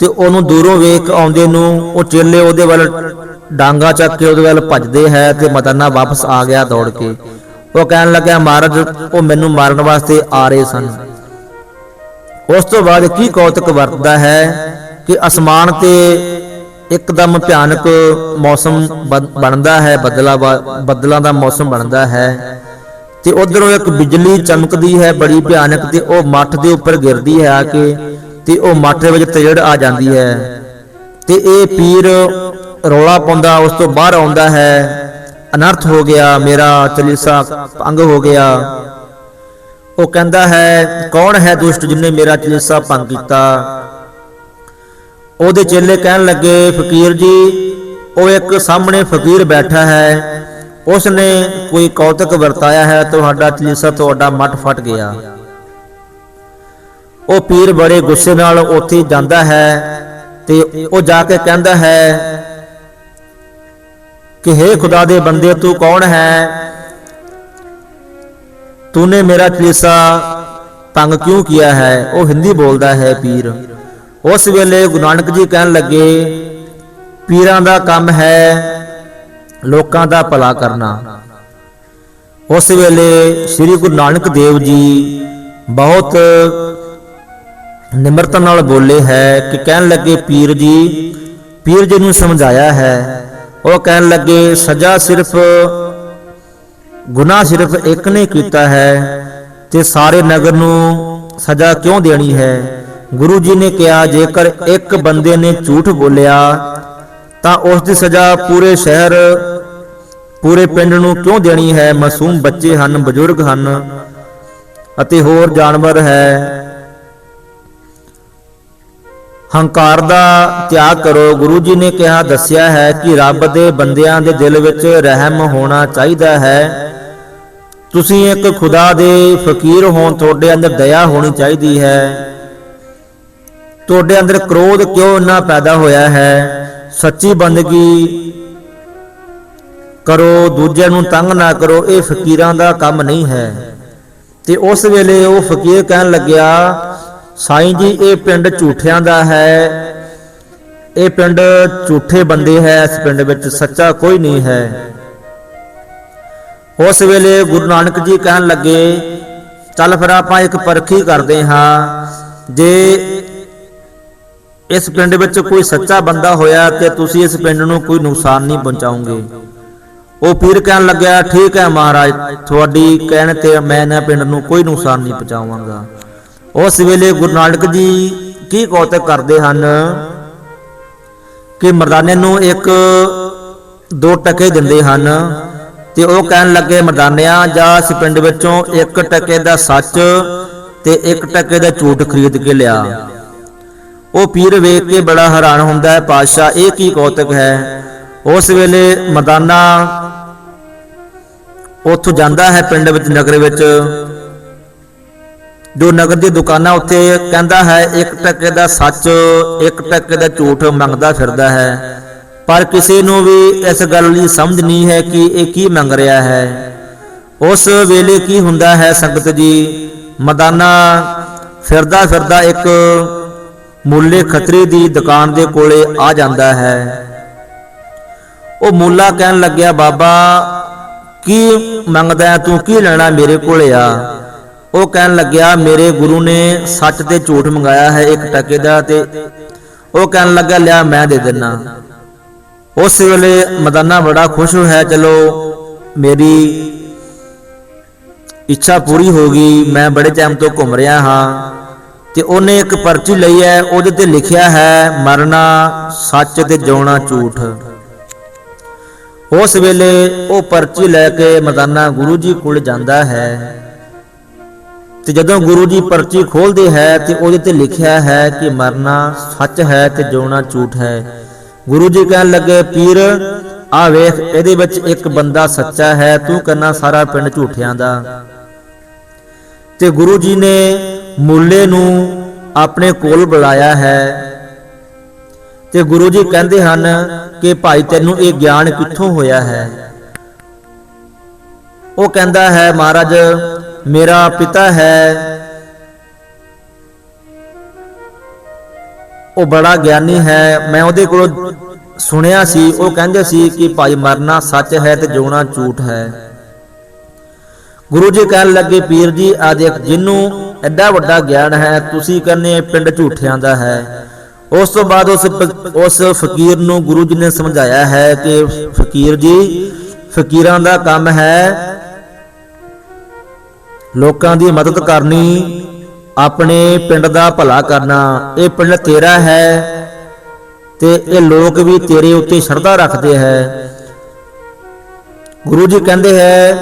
ਤੇ ਉਹਨੂੰ ਦੂਰੋਂ ਵੇਖ ਆਉਂਦੇ ਨੂੰ, ਉਹ ਚੇਲੇ ਉਹਦੇ ਵੱਲ ਡਾਂਗਾ ਚੱਕ ਕੇ ਉਹਦੇ ਵੱਲ ਭੱਜਦੇ ਹੈ ਤੇ ਮਰਦਾਨਾ ਵਾਪਸ ਆ ਗਿਆ ਦੌੜ ਕੇ। ਉਹ ਕਹਿਣ ਲੱਗਾ ਮਹਾਰਾਜ, ਉਹ ਮੈਨੂੰ ਮਾਰਨ ਵਾਸਤੇ ਆ ਰਹੇ ਸਨ। ਉਸ ਤੋਂ ਬਾਅਦ ਕੀ ਕੌਤਕ ਵਰਤਦਾ ਹੈ ਕਿ ਅਸਮਾਨ ਤੇ ਇੱਕਦਮ ਭਿਆਨਕ ਮੌਸਮ ਬਣਦਾ ਹੈ, ਬਦਲਾ ਬੱਦਲਾਂ ਦਾ ਮੌਸਮ ਬਣਦਾ ਹੈ ਤੇ ਉਧਰੋਂ ਇੱਕ ਬਿਜਲੀ ਚਮਕਦੀ ਹੈ, ਬੜੀ ਭਿਆਨਕ ਤੇ ਉਹ ਮੱਠ ਦੇ ਉੱਪਰ ਗਿਰਦੀ ਹੈ ਆ ਕੇ ਤੇ ਉਹ ਮੱਠ ਦੇ ਵਿੱਚ ਤੇੜ ਆ ਜਾਂਦੀ ਹੈ ਤੇ ਇਹ ਪੀਰ ਰੌਲਾ ਪਾਉਂਦਾ, ਉਸ ਤੋਂ ਬਾਹਰ ਆਉਂਦਾ ਹੈ, ਅਨਰਥ ਹੋ ਗਿਆ, ਮੇਰਾ ਚਲੀਸਾ ਭੰਗ ਹੋ ਗਿਆ। ਉਹ ਕਹਿੰਦਾ ਹੈ, ਕੌਣ ਹੈ ਦੁਸ਼ਟ ਜਿਨੇ ਮੇਰਾ ਚਲੀਸਾ ਭੰਗ ਕੀਤਾ? ਉਹਦੇ ਚੇਲੇ ਕਹਿਣ ਲੱਗੇ, ਫਕੀਰ ਜੀ, ਉਹ ਇੱਕ ਸਾਹਮਣੇ ਫਕੀਰ ਬੈਠਾ ਹੈ। ਉਸ ਨੇ ਕੋਈ ਕੌਤਕ ਵਰਤਾਇਆ ਹੈ, ਤੁਹਾਡਾ ਚਲੀਸਾ ਤੁਹਾਡਾ ਮੱਠ ਫਟ ਗਿਆ। ਉਹ ਪੀਰ ਬੜੇ ਗੁੱਸੇ ਨਾਲ ਉੱਥੇ ਜਾਂਦਾ ਹੈ ਤੇ ਉਹ ਜਾ ਕੇ ਕਹਿੰਦਾ ਹੈ ਕਿ हे ਖੁਦਾ ਦੇ ਬੰਦੇ, ਤੂੰ ਕੌਣ ਹੈ? ਤੂਨੇ ਮੇਰਾ ਕਲੀਸਾ ਤੰਗ ਕਿਉਂ ਕੀਤਾ ਹੈ ਉਹ ਹਿੰਦੀ ਬੋਲਦਾ ਹੈ ਪੀਰ ਉਸ ਵੇਲੇ ਗੁਰੂ ਨਾਨਕ ਜੀ ਕਹਿਣ ਲੱਗੇ ਪੀਰਾਂ ਦਾ ਕੰਮ ਹੈ ਲੋਕਾਂ ਦਾ ਭਲਾ ਕਰਨਾ ਉਸ ਵੇਲੇ ਸ੍ਰੀ ਗੁਰੂ ਨਾਨਕ ਦੇਵ ਜੀ ਬਹੁਤ ਨਿਮਰਤਾ ਨਾਲ ਬੋਲੇ ਹੈ ਕਿ ਕਹਿਣ ਲੱਗੇ ਪੀਰ ਜੀ ਪੀਰ ਜੀ ਨੂੰ ਸਮਝਾਇਆ ਹੈ ਉਹ ਕਹਿਣ ਲੱਗੇ ਸਜ਼ਾ ਸਿਰਫ ਗੁਨਾਹ ਸਿਰਫ ਇੱਕ ਨੇ ਕੀਤਾ ਹੈ ਤੇ ਸਾਰੇ ਨਗਰ ਨੂੰ ਸਜ਼ਾ ਕਿਉਂ ਦੇਣੀ ਹੈ? ਗੁਰੂ ਜੀ ਨੇ ਕਿਹਾ, ਜੇਕਰ ਇੱਕ ਬੰਦੇ ਨੇ ਝੂਠ ਬੋਲਿਆ, ਤਾਂ ਉਸ ਦੀ ਸਜ਼ਾ ਪੂਰੇ ਸ਼ਹਿਰ, ਪੂਰੇ ਪਿੰਡ ਨੂੰ ਕਿਉਂ ਦੇਣੀ ਹੈ? ਮਾਸੂਮ ਬੱਚੇ ਹਨ, ਬਜ਼ੁਰਗ ਹਨ ਅਤੇ ਹੋਰ ਜਾਨਵਰ ਹੈ। ਹੰਕਾਰ ਦਾ ਤਿਆਗ ਕਰੋ। ਗੁਰੂ ਜੀ ਨੇ ਕਿਹਾ, ਦੱਸਿਆ ਹੈ ਕਿ ਰੱਬ ਦੇ ਬੰਦਿਆਂ ਦੇ ਦਿਲ ਵਿੱਚ ਰਹਿਮ ਹੋਣਾ ਚਾਹੀਦਾ ਹੈ। ਤੁਸੀਂ ਇੱਕ ਖੁਦਾ ਦੇ ਫਕੀਰ ਹੋਣ ਤੁਹਾਡੇ ਅੰਦਰ ਦਇਆ ਹੋਣੀ ਚਾਹੀਦੀ ਹੈ। ਤੁਹਾਡੇ ਅੰਦਰ ਕ੍ਰੋਧ ਕਿਉਂ ਇੰਨਾ ਪੈਦਾ ਹੋਇਆ ਹੈ? ਸੱਚੀ ਬੰਦਗੀ ਕਰੋ ਦੂਜਿਆਂ ਨੂੰ ਤੰਗ ਨਾ ਕਰੋ ਇਹ ਫਕੀਰਾਂ ਦਾ ਕੰਮ ਨਹੀਂ ਹੈ। ਤੇ ਉਸ ਵੇਲੇ ਉਹ ਫਕੀਰ ਕਹਿਣ ਲੱਗਿਆ ਸਾਈਂ ਜੀ ਇਹ ਪਿੰਡ ਝੂਠਿਆਂ ਦਾ ਹੈ। ਇਹ ਪਿੰਡ ਝੂਠੇ ਬੰਦੇ ਹੈ ਇਸ ਪਿੰਡ ਵਿੱਚ ਸੱਚਾ ਕੋਈ ਨਹੀਂ ਹੈ। ਉਸ ਵੇਲੇ ਗੁਰੂ ਨਾਨਕ ਜੀ ਕਹਿਣ ਲੱਗੇ, ਚੱਲ ਫਿਰ ਆਪਾਂ ਇੱਕ ਪਰਖੀ ਕਰਦੇ ਹਾਂ। ਜੇ ਇਸ ਪਿੰਡ ਵਿੱਚ ਕੋਈ ਸੱਚਾ ਬੰਦਾ ਹੋਇਆ ਤੇ ਤੁਸੀਂ ਇਸ ਪਿੰਡ ਨੂੰ ਕੋਈ ਨੁਕਸਾਨ ਨਹੀਂ ਪਹੁੰਚਾਉਂਗੇ। ਉਹ ਪੀਰ ਕਹਿਣ ਲੱਗਿਆ, ਠੀਕ ਹੈ ਮਹਾਰਾਜ, ਤੁਹਾਡੀ ਕਹਿਣ ਤੇ ਮੈਂ ਇਹਨਾਂ ਪਿੰਡ ਨੂੰ ਕੋਈ ਨੁਕਸਾਨ ਨਹੀਂ ਪਹੁੰਚਾਵਾਂਗਾ। ਉਸ ਵੇਲੇ ਗੁਰੂ ਨਾਨਕ ਜੀ ਕੀ ਕੌਤਕ ਕਰਦੇ ਹਨ? ਕਿ ਮਰਦਾਨੇ ਨੂੰ ਇੱਕ ਦੋ ਟਕੇ ਦਿੰਦੇ ਹਨ। ਤੇ ਉਹ ਕਹਿਣ ਲੱਗੇ, ਮਰਦਾਨਿਆਂ, ਜਾਂ ਇਸ ਪਿੰਡ ਵਿੱਚੋਂ ਇੱਕ ਟਕੇ ਦਾ ਸੱਚ ਤੇ ਇੱਕ ਟਕੇ ਦਾ ਝੂਠ ਖਰੀਦ ਕੇ ਲਿਆ। ਉਹ ਪੀਰ ਵੇਖ ਕੇ ਬੜਾ ਹੈਰਾਨ ਹੁੰਦਾ ਹੈ, ਪਾਤਸ਼ਾਹ, ਇਹ ਕੀ ਕੌਤਕ ਹੈ? ਉਸ ਵੇਲੇ ਮਰਦਾਨਾ ਉੱਥੋਂ ਜਾਂਦਾ ਹੈ ਪਿੰਡ ਵਿੱਚ, ਨਗਰ ਵਿੱਚ। ਜੋ ਨਗਰ ਦੀ ਦੁਕਾਨਾਂ ਉੱਤੇ ਕਹਿੰਦਾ ਹੈ, ਇੱਕ ਟਕੇ ਦਾ ਸੱਚ, ਇੱਕ ਟਕੇ ਦਾ ਝੂਠ ਮੰਗਦਾ ਫਿਰਦਾ ਹੈ। ਪਰ ਕਿਸੇ ਨੂੰ ਵੀ ਇਸ ਗੱਲ ਦੀ ਸਮਝ ਨਹੀਂ ਹੈ ਕਿ ਇਹ ਕੀ ਮੰਗ ਰਿਹਾ ਹੈ। ਉਸ ਵੇਲੇ ਕੀ ਹੁੰਦਾ ਹੈ ਸੰਗਤ ਜੀ? ਮਦਾਨਾ ਫਿਰਦਾ ਫਿਰਦਾ ਇੱਕ ਮੁੱਲੇ ਖੱਤਰੀ ਦੀ ਦੁਕਾਨ ਦੇ ਕੋਲੇ ਆ ਜਾਂਦਾ ਹੈ। ਉਹ ਮੁੱਲਾ ਕਹਿਣ ਲੱਗਿਆ, ਬਾਬਾ, ਕੀ ਮੰਗਦਾ ਹੈ? ਤੂੰ ਕੀ ਲੈਣਾ ਮੇਰੇ ਕੋਲੇ ਆ? ਉਹ ਕਹਿਣ ਲੱਗਿਆ, ਮੇਰੇ ਗੁਰੂ ਨੇ ਸੱਚ ਤੇ ਝੂਠ ਮੰਗਾਇਆ ਹੈ, ਇੱਕ ਟਕੇ ਦਾ ਤੇ ਉਹ ਕਹਿਣ ਲੱਗਾ ਲਿਆ, ਮੈਂ ਦੇ ਦਿੰਨਾ। ਉਸ ਵੇਲੇ ਮਦਾਨਾ ਬੜਾ ਖੁਸ਼ ਹੋਇਆ, ਚਲੋ ਮੇਰੀ ਇੱਛਾ ਪੂਰੀ ਹੋ ਗਈ, ਮੈਂ ਬੜੇ ਟਾਈਮ ਤੋਂ ਘੁੰਮ ਰਿਹਾ ਹਾਂ। ਤੇ ਉਹਨੇ ਇੱਕ ਪਰਚੀ ਲਈ ਹੈ, ਉਹਦੇ ਤੇ ਲਿਖਿਆ ਹੈ, ਮਰਨਾ ਸੱਚ ਤੇ ਜਿਉਣਾ ਝੂਠ। ਉਸ ਵੇਲੇ ਉਹ ਪਰਚੀ ਲੈ ਕੇ ਮਦਾਨਾ ਗੁਰੂ ਜੀ ਕੋਲ ਜਾਂਦਾ ਹੈ। ਤੇ ਜਦੋਂ ਗੁਰੂ ਜੀ ਪਰਚੀ ਖੋਲਦੇ ਹੈ, ਤੇ ਉਹਦੇ ਤੇ ਲਿਖਿਆ ਹੈ ਕਿ ਮਰਨਾ ਸੱਚ ਹੈ ਤੇ ਜਿਉਣਾ ਝੂਠ ਹੈ। ਗੁਰੂ ਜੀ ਕਹਿਣ ਲੱਗੇ, ਪੀਰ ਆ ਵੇਖ, ਇਹਦੇ ਵਿੱਚ ਇੱਕ ਬੰਦਾ ਸੱਚਾ ਹੈ, ਤੂੰ ਕਰਨਾ ਸਾਰਾ ਪਿੰਡ ਝੂਠਿਆਂ ਦਾ। ਤੇ ਗੁਰੂ ਜੀ ਨੇ ਮੁੱਲੇ ਨੂੰ ਆਪਣੇ ਕੋਲ ਬੁਲਾਇਆ ਹੈ। ਤੇ ਗੁਰੂ ਜੀ ਕਹਿੰਦੇ ਹਨ ਕਿ ਭਾਈ, ਤੈਨੂੰ ਇਹ ਗਿਆਨ ਕਿੱਥੋਂ ਹੋਇਆ ਹੈ? ਉਹ ਕਹਿੰਦਾ ਹੈ, ਮਹਾਰਾਜ, ਮੇਰਾ ਪਿਤਾ ਹੈ ਉਹ ਬੜਾ ਗਿਆਨੀ ਹੈ। ਮੈਂ ਉਹਦੇ ਕੋਲੋਂ ਸੁਣਿਆ ਸੀ। ਉਹ ਕਹਿੰਦੇ ਸੀ ਕਿ ਭਾਈ ਮਰਨਾ ਸੱਚ ਹੈ ਤੇ ਜਿਉਣਾ ਝੂਠ ਹੈ। ਗੁਰੂ ਜੀ ਕਹਿਣ ਲੱਗੇ, ਪੀਰ ਜੀ, ਆ ਦੇਖ, ਜਿੰਨੂੰ ਐਡਾ ਵੱਡਾ ਗਿਆਨ ਹੈ, ਤੁਸੀਂ ਕਹਿੰਦੇ ਪਿੰਡ ਝੂਠਿਆਂ ਦਾ ਹੈ। ਉਸ ਤੋਂ ਬਾਅਦ ਉਸ ਉਸ ਫਕੀਰ ਨੂੰ ਗੁਰੂ ਜੀ ਨੇ ਸਮਝਾਇਆ ਹੈ ਕਿ, ਫਕੀਰ ਜੀ, ਫਕੀਰਾਂ ਦਾ ਕੰਮ ਹੈ ਲੋਕਾਂ ਦੀ ਮਦਦ ਕਰਨੀ ਆਪਣੇ ਪਿੰਡ ਦਾ ਭਲਾ ਕਰਨਾ, ਇਹ ਪਿੰਡ ਤੇਰਾ ਹੈ ਤੇ ਇਹ ਲੋਕ ਵੀ ਤੇਰੇ ਉੱਤੇ ਸ਼ਰਧਾ ਰੱਖਦੇ ਹੈ। ਗੁਰੂ ਜੀ ਕਹਿੰਦੇ ਹੈ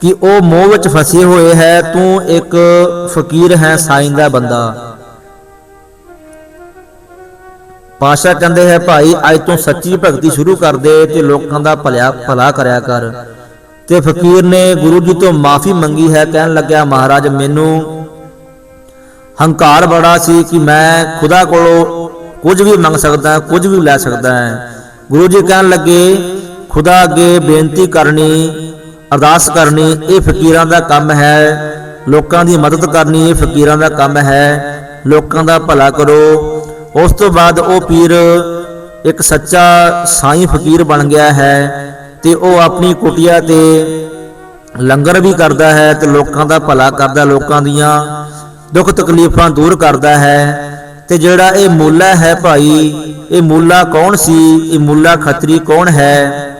ਕਿ ਉਹ ਮੋਹ ਵਿੱਚ ਫਸੇ ਹੋਏ ਹੈ, ਤੂੰ ਇੱਕ ਫਕੀਰ ਹੈ ਸਾਈਂ ਦਾ ਬੰਦਾ। ਪਾਸ਼ਾ ਕਹਿੰਦੇ ਹੈ, ਭਾਈ, ਅੱਜ ਤੋਂ ਸੱਚੀ ਭਗਤੀ ਸ਼ੁਰੂ ਕਰ ਦੇ ਤੇ ਲੋਕਾਂ ਦਾ ਭਲਾ ਭਲਾ ਕਰਿਆ ਕਰ। ਤੇ ਫਕੀਰ ਨੇ ਗੁਰੂ ਜੀ ਤੋਂ ਮਾਫੀ ਮੰਗੀ ਹੈ, ਕਹਿਣ ਲੱਗਿਆ, ਮਹਾਰਾਜ, ਮੈਨੂੰ ਹੰਕਾਰ ਬੜਾ ਸੀ ਕਿ ਮੈਂ ਖੁਦਾ ਕੋਲੋਂ ਕੁਝ ਵੀ ਮੰਗ ਸਕਦਾ, ਕੁਝ ਵੀ ਲੈ ਸਕਦਾ ਹੈ। ਗੁਰੂ ਜੀ ਕਹਿਣ ਲੱਗੇ, ਖੁਦਾ ਅੱਗੇ ਬੇਨਤੀ ਕਰਨੀ, ਅਰਦਾਸ ਕਰਨੀ, ਇਹ ਫਕੀਰਾਂ ਦਾ ਕੰਮ ਹੈ। ਲੋਕਾਂ ਦੀ ਮਦਦ ਕਰਨੀ, ਇਹ ਫਕੀਰਾਂ ਦਾ ਕੰਮ ਹੈ। ਲੋਕਾਂ ਦਾ ਭਲਾ ਕਰੋ। ਉਸ ਤੋਂ ਬਾਅਦ ਉਹ ਪੀਰ, ਇੱਕ ਸੱਚਾ ਸਾਈਂ ਫਕੀਰ ਬਣ ਗਿਆ ਹੈ ਤੇ ਉਹ ਆਪਣੀ ਕੁਟਿਆ ਤੇ ਲੰਗਰ ਵੀ ਕਰਦਾ ਹੈ ਤੇ ਲੋਕਾਂ ਦਾ ਭਲਾ ਕਰਦਾ, ਲੋਕਾਂ ਦੀਆਂ ਦੁੱਖ ਤਕਲੀਫਾਂ ਦੂਰ ਕਰਦਾ ਹੈ ਤੇ ਜਿਹੜਾ ਇਹ ਮੂਲਾ ਹੈ ਭਾਈ, ਇਹ ਮੂਲਾ ਕੌਣ ਸੀ? ਇਹ ਮੂਲਾ ਖੱਤਰੀ ਕੌਣ ਹੈ?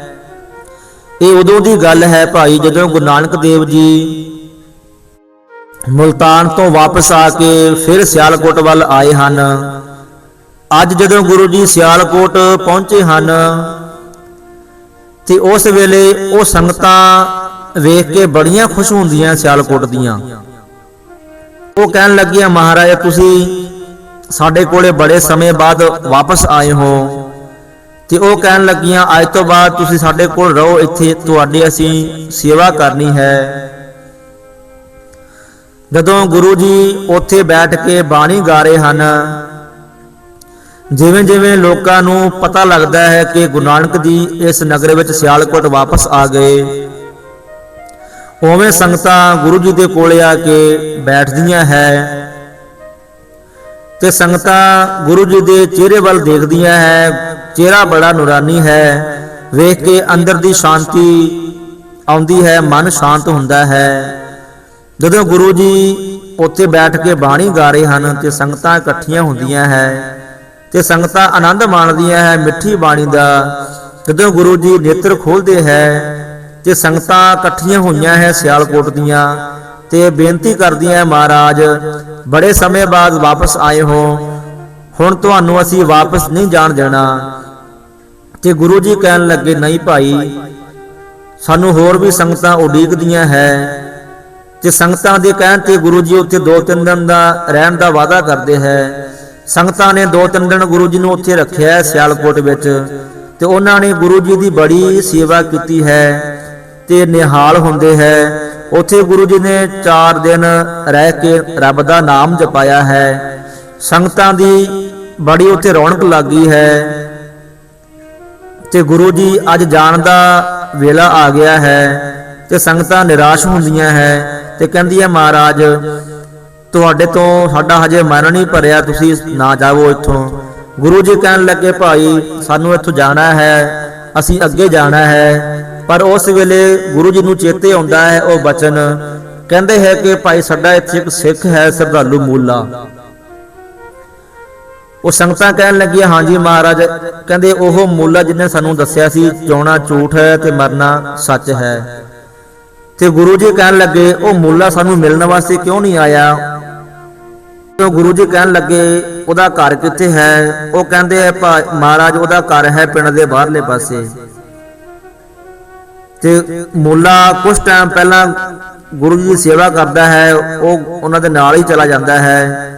ਇਹ ਉਦੋਂ ਦੀ ਗੱਲ ਹੈ ਭਾਈ, ਜਦੋਂ ਗੁਰੂ ਨਾਨਕ ਦੇਵ ਜੀ ਮੁਲਤਾਨ ਤੋਂ ਵਾਪਸ ਆ ਕੇ ਫਿਰ ਸਿਆਲਕੋਟ ਵੱਲ ਆਏ ਹਨ। ਅੱਜ ਜਦੋਂ ਗੁਰੂ ਜੀ ਸਿਆਲਕੋਟ ਪਹੁੰਚੇ ਹਨ ਤੇ ਉਸ ਵੇਲੇ ਉਹ ਸੰਗਤਾਂ ਵੇਖ ਕੇ ਬੜੀਆਂ ਖੁਸ਼ ਹੁੰਦੀਆਂ ਸਿਆਲਕੋਟ ਦੀਆਂ। ਉਹ ਕਹਿਣ ਲੱਗੀਆਂ, ਮਹਾਰਾਜ, ਤੁਸੀਂ ਸਾਡੇ ਕੋਲੇ ਬੜੇ ਸਮੇਂ ਬਾਅਦ ਵਾਪਸ ਆਏ ਹੋ। ਤੇ ਉਹ ਕਹਿਣ ਲੱਗੀਆਂ, ਅੱਜ ਤੋਂ ਬਾਅਦ ਤੁਸੀਂ ਸਾਡੇ ਕੋਲ ਰਹੋ, ਇੱਥੇ ਤੁਹਾਡੀ ਅਸੀਂ ਸੇਵਾ ਕਰਨੀ ਹੈ। ਜਦੋਂ ਗੁਰੂ ਜੀ ਉੱਥੇ ਬੈਠ ਕੇ ਬਾਣੀ ਗਾ ਰਹੇ ਹਨ ਜਿਵੇਂ ਜਿਵੇਂ ਲੋਕਾਂ ਨੂੰ ਪਤਾ ਲੱਗਦਾ ਹੈ ਕਿ ਗੁਰੂ ਨਾਨਕ ਜੀ ਇਸ ਨਗਰ ਵਿੱਚ ਸਿਆਲਕੋਟ ਵਾਪਸ ਆ ਗਏ ਉਵੇਂ ਸੰਗਤਾਂ ਗੁਰੂ ਜੀ ਦੇ ਕੋਲੇ ਆ ਕੇ ਬੈਠਦੀਆਂ ਹੈ ਤੇ ਸੰਗਤਾਂ ਗੁਰੂ ਜੀ ਦੇ ਚਿਹਰੇ ਵੱਲ ਦੇਖਦੀਆਂ ਹੈ, ਚਿਹਰਾ ਬੜਾ ਨੂਰਾਨੀ ਹੈ, ਵੇਖ ਕੇ ਅੰਦਰ ਦੀ ਸ਼ਾਂਤੀ ਆਉਂਦੀ ਹੈ, ਮਨ ਸ਼ਾਂਤ ਹੁੰਦਾ ਹੈ। ਜਦੋਂ ਗੁਰੂ ਜੀ ਉੱਥੇ ਬੈਠ ਕੇ ਬਾਣੀ ਗਾ ਰਹੇ ਹਨ ਤੇ ਸੰਗਤਾਂ ਇਕੱਠੀਆਂ ਹੁੰਦੀਆਂ ਹੈ, ਤੇ ਸੰਗਤਾਂ ਆਨੰਦ ਮਾਣਦੀਆਂ ਹੈ, ਮਿੱਠੀ ਬਾਣੀ ਦਾ ਜਦੋਂ ਗੁਰੂ ਜੀ ਨੇਤਰ ਖੋਲਦੇ ਹੈ ਤੇ ਸੰਗਤਾਂ ਇਕੱਠੀਆਂ ਹੋਈਆਂ ਹੈ ਸਿਆਲਕੋਟ ਦੀਆਂ, ਤੇ ਬੇਨਤੀ ਕਰਦੀਆਂ ਮਹਾਰਾਜ, ਬੜੇ ਸਮੇਂ ਬਾਅਦ ਵਾਪਸ ਆਏ ਹੋ। ਹੁਣ ਤੁਹਾਨੂੰ ਅਸੀਂ ਵਾਪਸ ਨਹੀਂ ਜਾਣ ਦੇਣਾ। ਤੇ ਗੁਰੂ ਜੀ ਕਹਿਣ ਲੱਗੇ, ਨਹੀਂ ਭਾਈ, ਸਾਨੂੰ ਹੋਰ ਵੀ ਸੰਗਤਾਂ ਉਡੀਕਦੀਆਂ ਹੈ। ਤੇ ਸੰਗਤਾਂ ਦੇ ਕਹਿਣ ਤੇ ਗੁਰੂ ਜੀ ਉੱਥੇ ਦੋ ਤਿੰਨ ਦਿਨ ਦਾ ਰਹਿਣ ਦਾ ਵਾਅਦਾ ਕਰਦੇ ਹੈ। ਸੰਗਤਾਂ ਨੇ ਦੋ ਤਿੰਨ ਦਿਨ ਗੁਰੂ ਜੀ ਨੂੰ ਉੱਥੇ ਰੱਖਿਆ ਸਿਆਲਕੋਟ ਵਿੱਚ, ਤੇ ਉਹਨਾਂ ਨੇ ਗੁਰੂ ਜੀ ਦੀ ਬੜੀ ਸੇਵਾ ਕੀਤੀ ਹੈ। ਤੇ ਨਿਹਾਲ ਹੁੰਦੇ ਹੈ। ਉੱਥੇ ਗੁਰੂ ਜੀ ਨੇ 4 ਦਿਨ ਰਹਿ ਕੇ ਰੱਬ ਦਾ ਨਾਮ ਜਪਾਇਆ ਹੈ। ਸੰਗਤਾਂ ਦੀ ਬੜੀ ਉੱਥੇ ਰੌਣਕ ਲੱਗੀ ਹੈ। ਤੇ ਗੁਰੂ ਜੀ ਅੱਜ ਜਾਣ ਦਾ ਵੇਲਾ ਆ ਗਿਆ ਹੈ ਤੇ ਸੰਗਤਾਂ ਨਿਰਾਸ਼ ਹੁੰਦੀਆਂ ਹੈ ਤੇ ਹੈ ਮਹਾਰਾਜ, ਤੁਹਾਡੇ ਤੋਂ ਸਾਡਾ ਹਜੇ ਮਨ ਨਹੀਂ ਭਰਿਆ, ਤੁਸੀਂ ਨਾ ਜਾਵੋ ਇੱਥੋਂ। ਗੁਰੂ ਜੀ ਕਹਿਣ ਲੱਗੇ, ਭਾਈ, ਸਾਨੂੰ ਇੱਥੋਂ ਜਾਣਾ ਹੈ, ਅਸੀਂ ਅੱਗੇ ਜਾਣਾ ਹੈ। ਪਰ ਉਸ ਵੇਲੇ ਗੁਰੂ ਜੀ ਨੂੰ ਚੇਤੇ ਆਉਂਦਾ ਹੈ ਉਹ ਬਚਨ, ਕਹਿੰਦੇ ਹੈ ਕਿ ਭਾਈ ਸਾਡਾ ਇੱਥੇ ਇੱਕ ਸਿੱਖ ਹੈ ਸਰਦਾਲੂ ਮੂਲਾ। ਉਹ ਸੰਗਤਾਂ ਕਹਿਣ ਲੱਗੀਆਂ ਹਾਂਜੀ ਮਹਾਰਾਜ। ਕਹਿੰਦੇ, ਉਹ ਮੂਲਾ ਜਿਹਨੇ ਸਾਨੂੰ ਦੱਸਿਆ ਸੀ, ਚੋਣਾ ਝੂਠ ਹੈ ਤੇ ਮਰਨਾ ਸੱਚ ਹੈ। ਤੇ ਗੁਰੂ ਜੀ ਕਹਿਣ ਲੱਗੇ, ਉਹ ਮੂਲਾ ਸਾਨੂੰ ਮਿਲਣ ਵਾਸਤੇ ਕਿਉਂ ਨਹੀਂ ਆਇਆ? ਉਹ ਗੁਰੂ ਜੀ ਕਹਿਣ ਲੱਗੇ, ਉਹਦਾ ਘਰ ਕਿੱਥੇ ਹੈ? ਉਹ ਕਹਿੰਦੇ ਆ ਭਾ- ਮਹਾਰਾਜ, ਉਹਦਾ ਘਰ ਹੈ ਪਿੰਡ ਦੇ ਬਾਹਰਲੇ ਪਾਸੇ। ਤੇ ਮੂਲਾ ਕੁਝ ਟਾਈਮ ਪਹਿਲਾਂ ਗੁਰੂ ਜੀ ਦੀ ਸੇਵਾ ਕਰਦਾ ਹੈ, ਉਹ ਉਹਨਾਂ ਦੇ ਨਾਲ ਹੀ ਚਲਾ ਜਾਂਦਾ ਹੈ।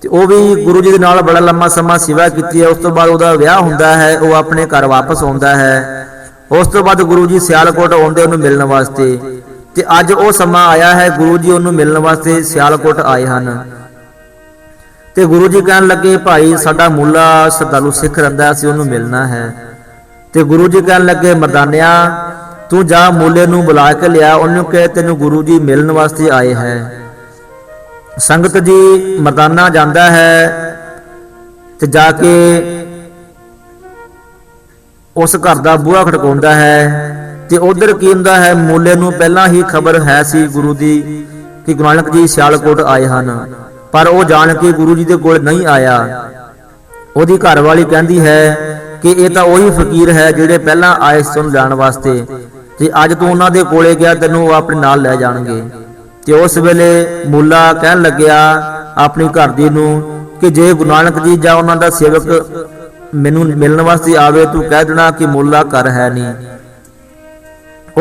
ਤੇ ਉਹ ਵੀ ਗੁਰੂ ਜੀ ਦੇ ਨਾਲ ਬੜਾ ਲੰਮਾ ਸਮਾਂ ਸੇਵਾ ਕੀਤੀ ਹੈ, ਉਸ ਤੋਂ ਬਾਅਦ ਉਹਦਾ ਵਿਆਹ ਹੁੰਦਾ ਹੈ, ਉਹ ਆਪਣੇ ਘਰ ਵਾਪਸ ਆਉਂਦਾ ਹੈ। ਉਸ ਤੋਂ ਬਾਅਦ ਗੁਰੂ ਜੀ ਸਿਆਲਕੋਟ ਆਉਂਦੇ ਉਹਨੂੰ ਮਿਲਣ ਵਾਸਤੇ। ਤੇ ਅੱਜ ਉਹ ਸਮਾਂ ਆਇਆ ਹੈ, ਗੁਰੂ ਜੀ ਉਹਨੂੰ ਮਿਲਣ ਵਾਸਤੇ ਸਿਆਲਕੋਟ ਆਏ ਹਨ। ਤੇ ਗੁਰੂ ਜੀ ਕਹਿਣ ਲੱਗੇ, ਭਾਈ, ਸਾਡਾ ਮੂਲਾ ਸਰਦਾਲੂ ਸਿੱਖ ਰਹਿੰਦਾ ਸੀ ਉਹਨੂੰ ਮਿਲਣਾ ਹੈ। ਤੇ ਗੁਰੂ ਜੀ ਕਹਿਣ ਲੱਗੇ, ਮਰਦਾਨਿਆ ਤੂੰ ਜਾ ਮੂਲੇ ਨੂੰ ਬੁਲਾ ਕੇ ਲਿਆ। ਉਹਨੂੰ ਕਹੇ, ਤੈਨੂੰ ਗੁਰੂ ਜੀ ਮਿਲਣ ਵਾਸਤੇ ਆਏ ਹੈ। ਸੰਗਤ ਜੀ ਮਰਦਾਨਾ ਜਾਂਦਾ ਹੈ ਤੇ ਜਾ ਕੇ ਉਸ ਘਰ ਦਾ ਬੂਹਾ ਖੜਕਾਉਂਦਾ ਹੈ ਤੇ ਉਧਰ ਕੀ ਹੁੰਦਾ ਹੈ, ਮੂਲੇ ਨੂੰ ਪਹਿਲਾਂ ਹੀ ਖਬਰ ਹੈ ਸੀ ਗੁਰੂ ਦੀ ਕਿ ਗੁਰੂ ਨਾਨਕ ਜੀ ਸਿਆਲਕੋਟ ਆਏ ਹਨ। ਪਰ ਉਹ ਜਾਣ ਕੇ ਗੁਰੂ ਜੀ ਦੇ ਕੋਲ ਨਹੀਂ ਆਇਆ। ਉਹਦੀ ਘਰ ਵਾਲੀ ਕਹਿੰਦੀ ਹੈ ਕਿ ਇਹ ਤਾਂ ਉਹੀ ਫਕੀਰ ਹੈ ਜਿਹੜੇ ਪਹਿਲਾਂ ਆਏ ਸੁਣ ਜਾਣ ਵਾਸਤੇ। ਤੇ ਅੱਜ ਤੂੰ ਉਹਨਾਂ ਦੇ ਕੋਲੇ ਗਿਆ, ਤੈਨੂੰ ਉਹ ਆਪਣੇ ਨਾਲ ਲੈ ਜਾਣਗੇ। ਤੇ ਉਸ ਵੇਲੇ ਮੁੱਲਾ ਕਹਿਣ ਲੱਗਿਆ ਆਪਣੀ ਘਰ ਦੀ ਨੂੰ ਕਿ ਜੇ ਗੁਰੂ ਨਾਨਕ ਜੀ ਜਾਂ ਉਹਨਾਂ ਦਾ ਸੇਵਕ ਮੈਨੂੰ ਮਿਲਣ ਵਾਸਤੇ ਆਵੇ, ਤੂੰ ਕਹਿ ਦੇਣਾ ਕਿ ਮੁੱਲਾ ਘਰ ਹੈ ਨਹੀਂ।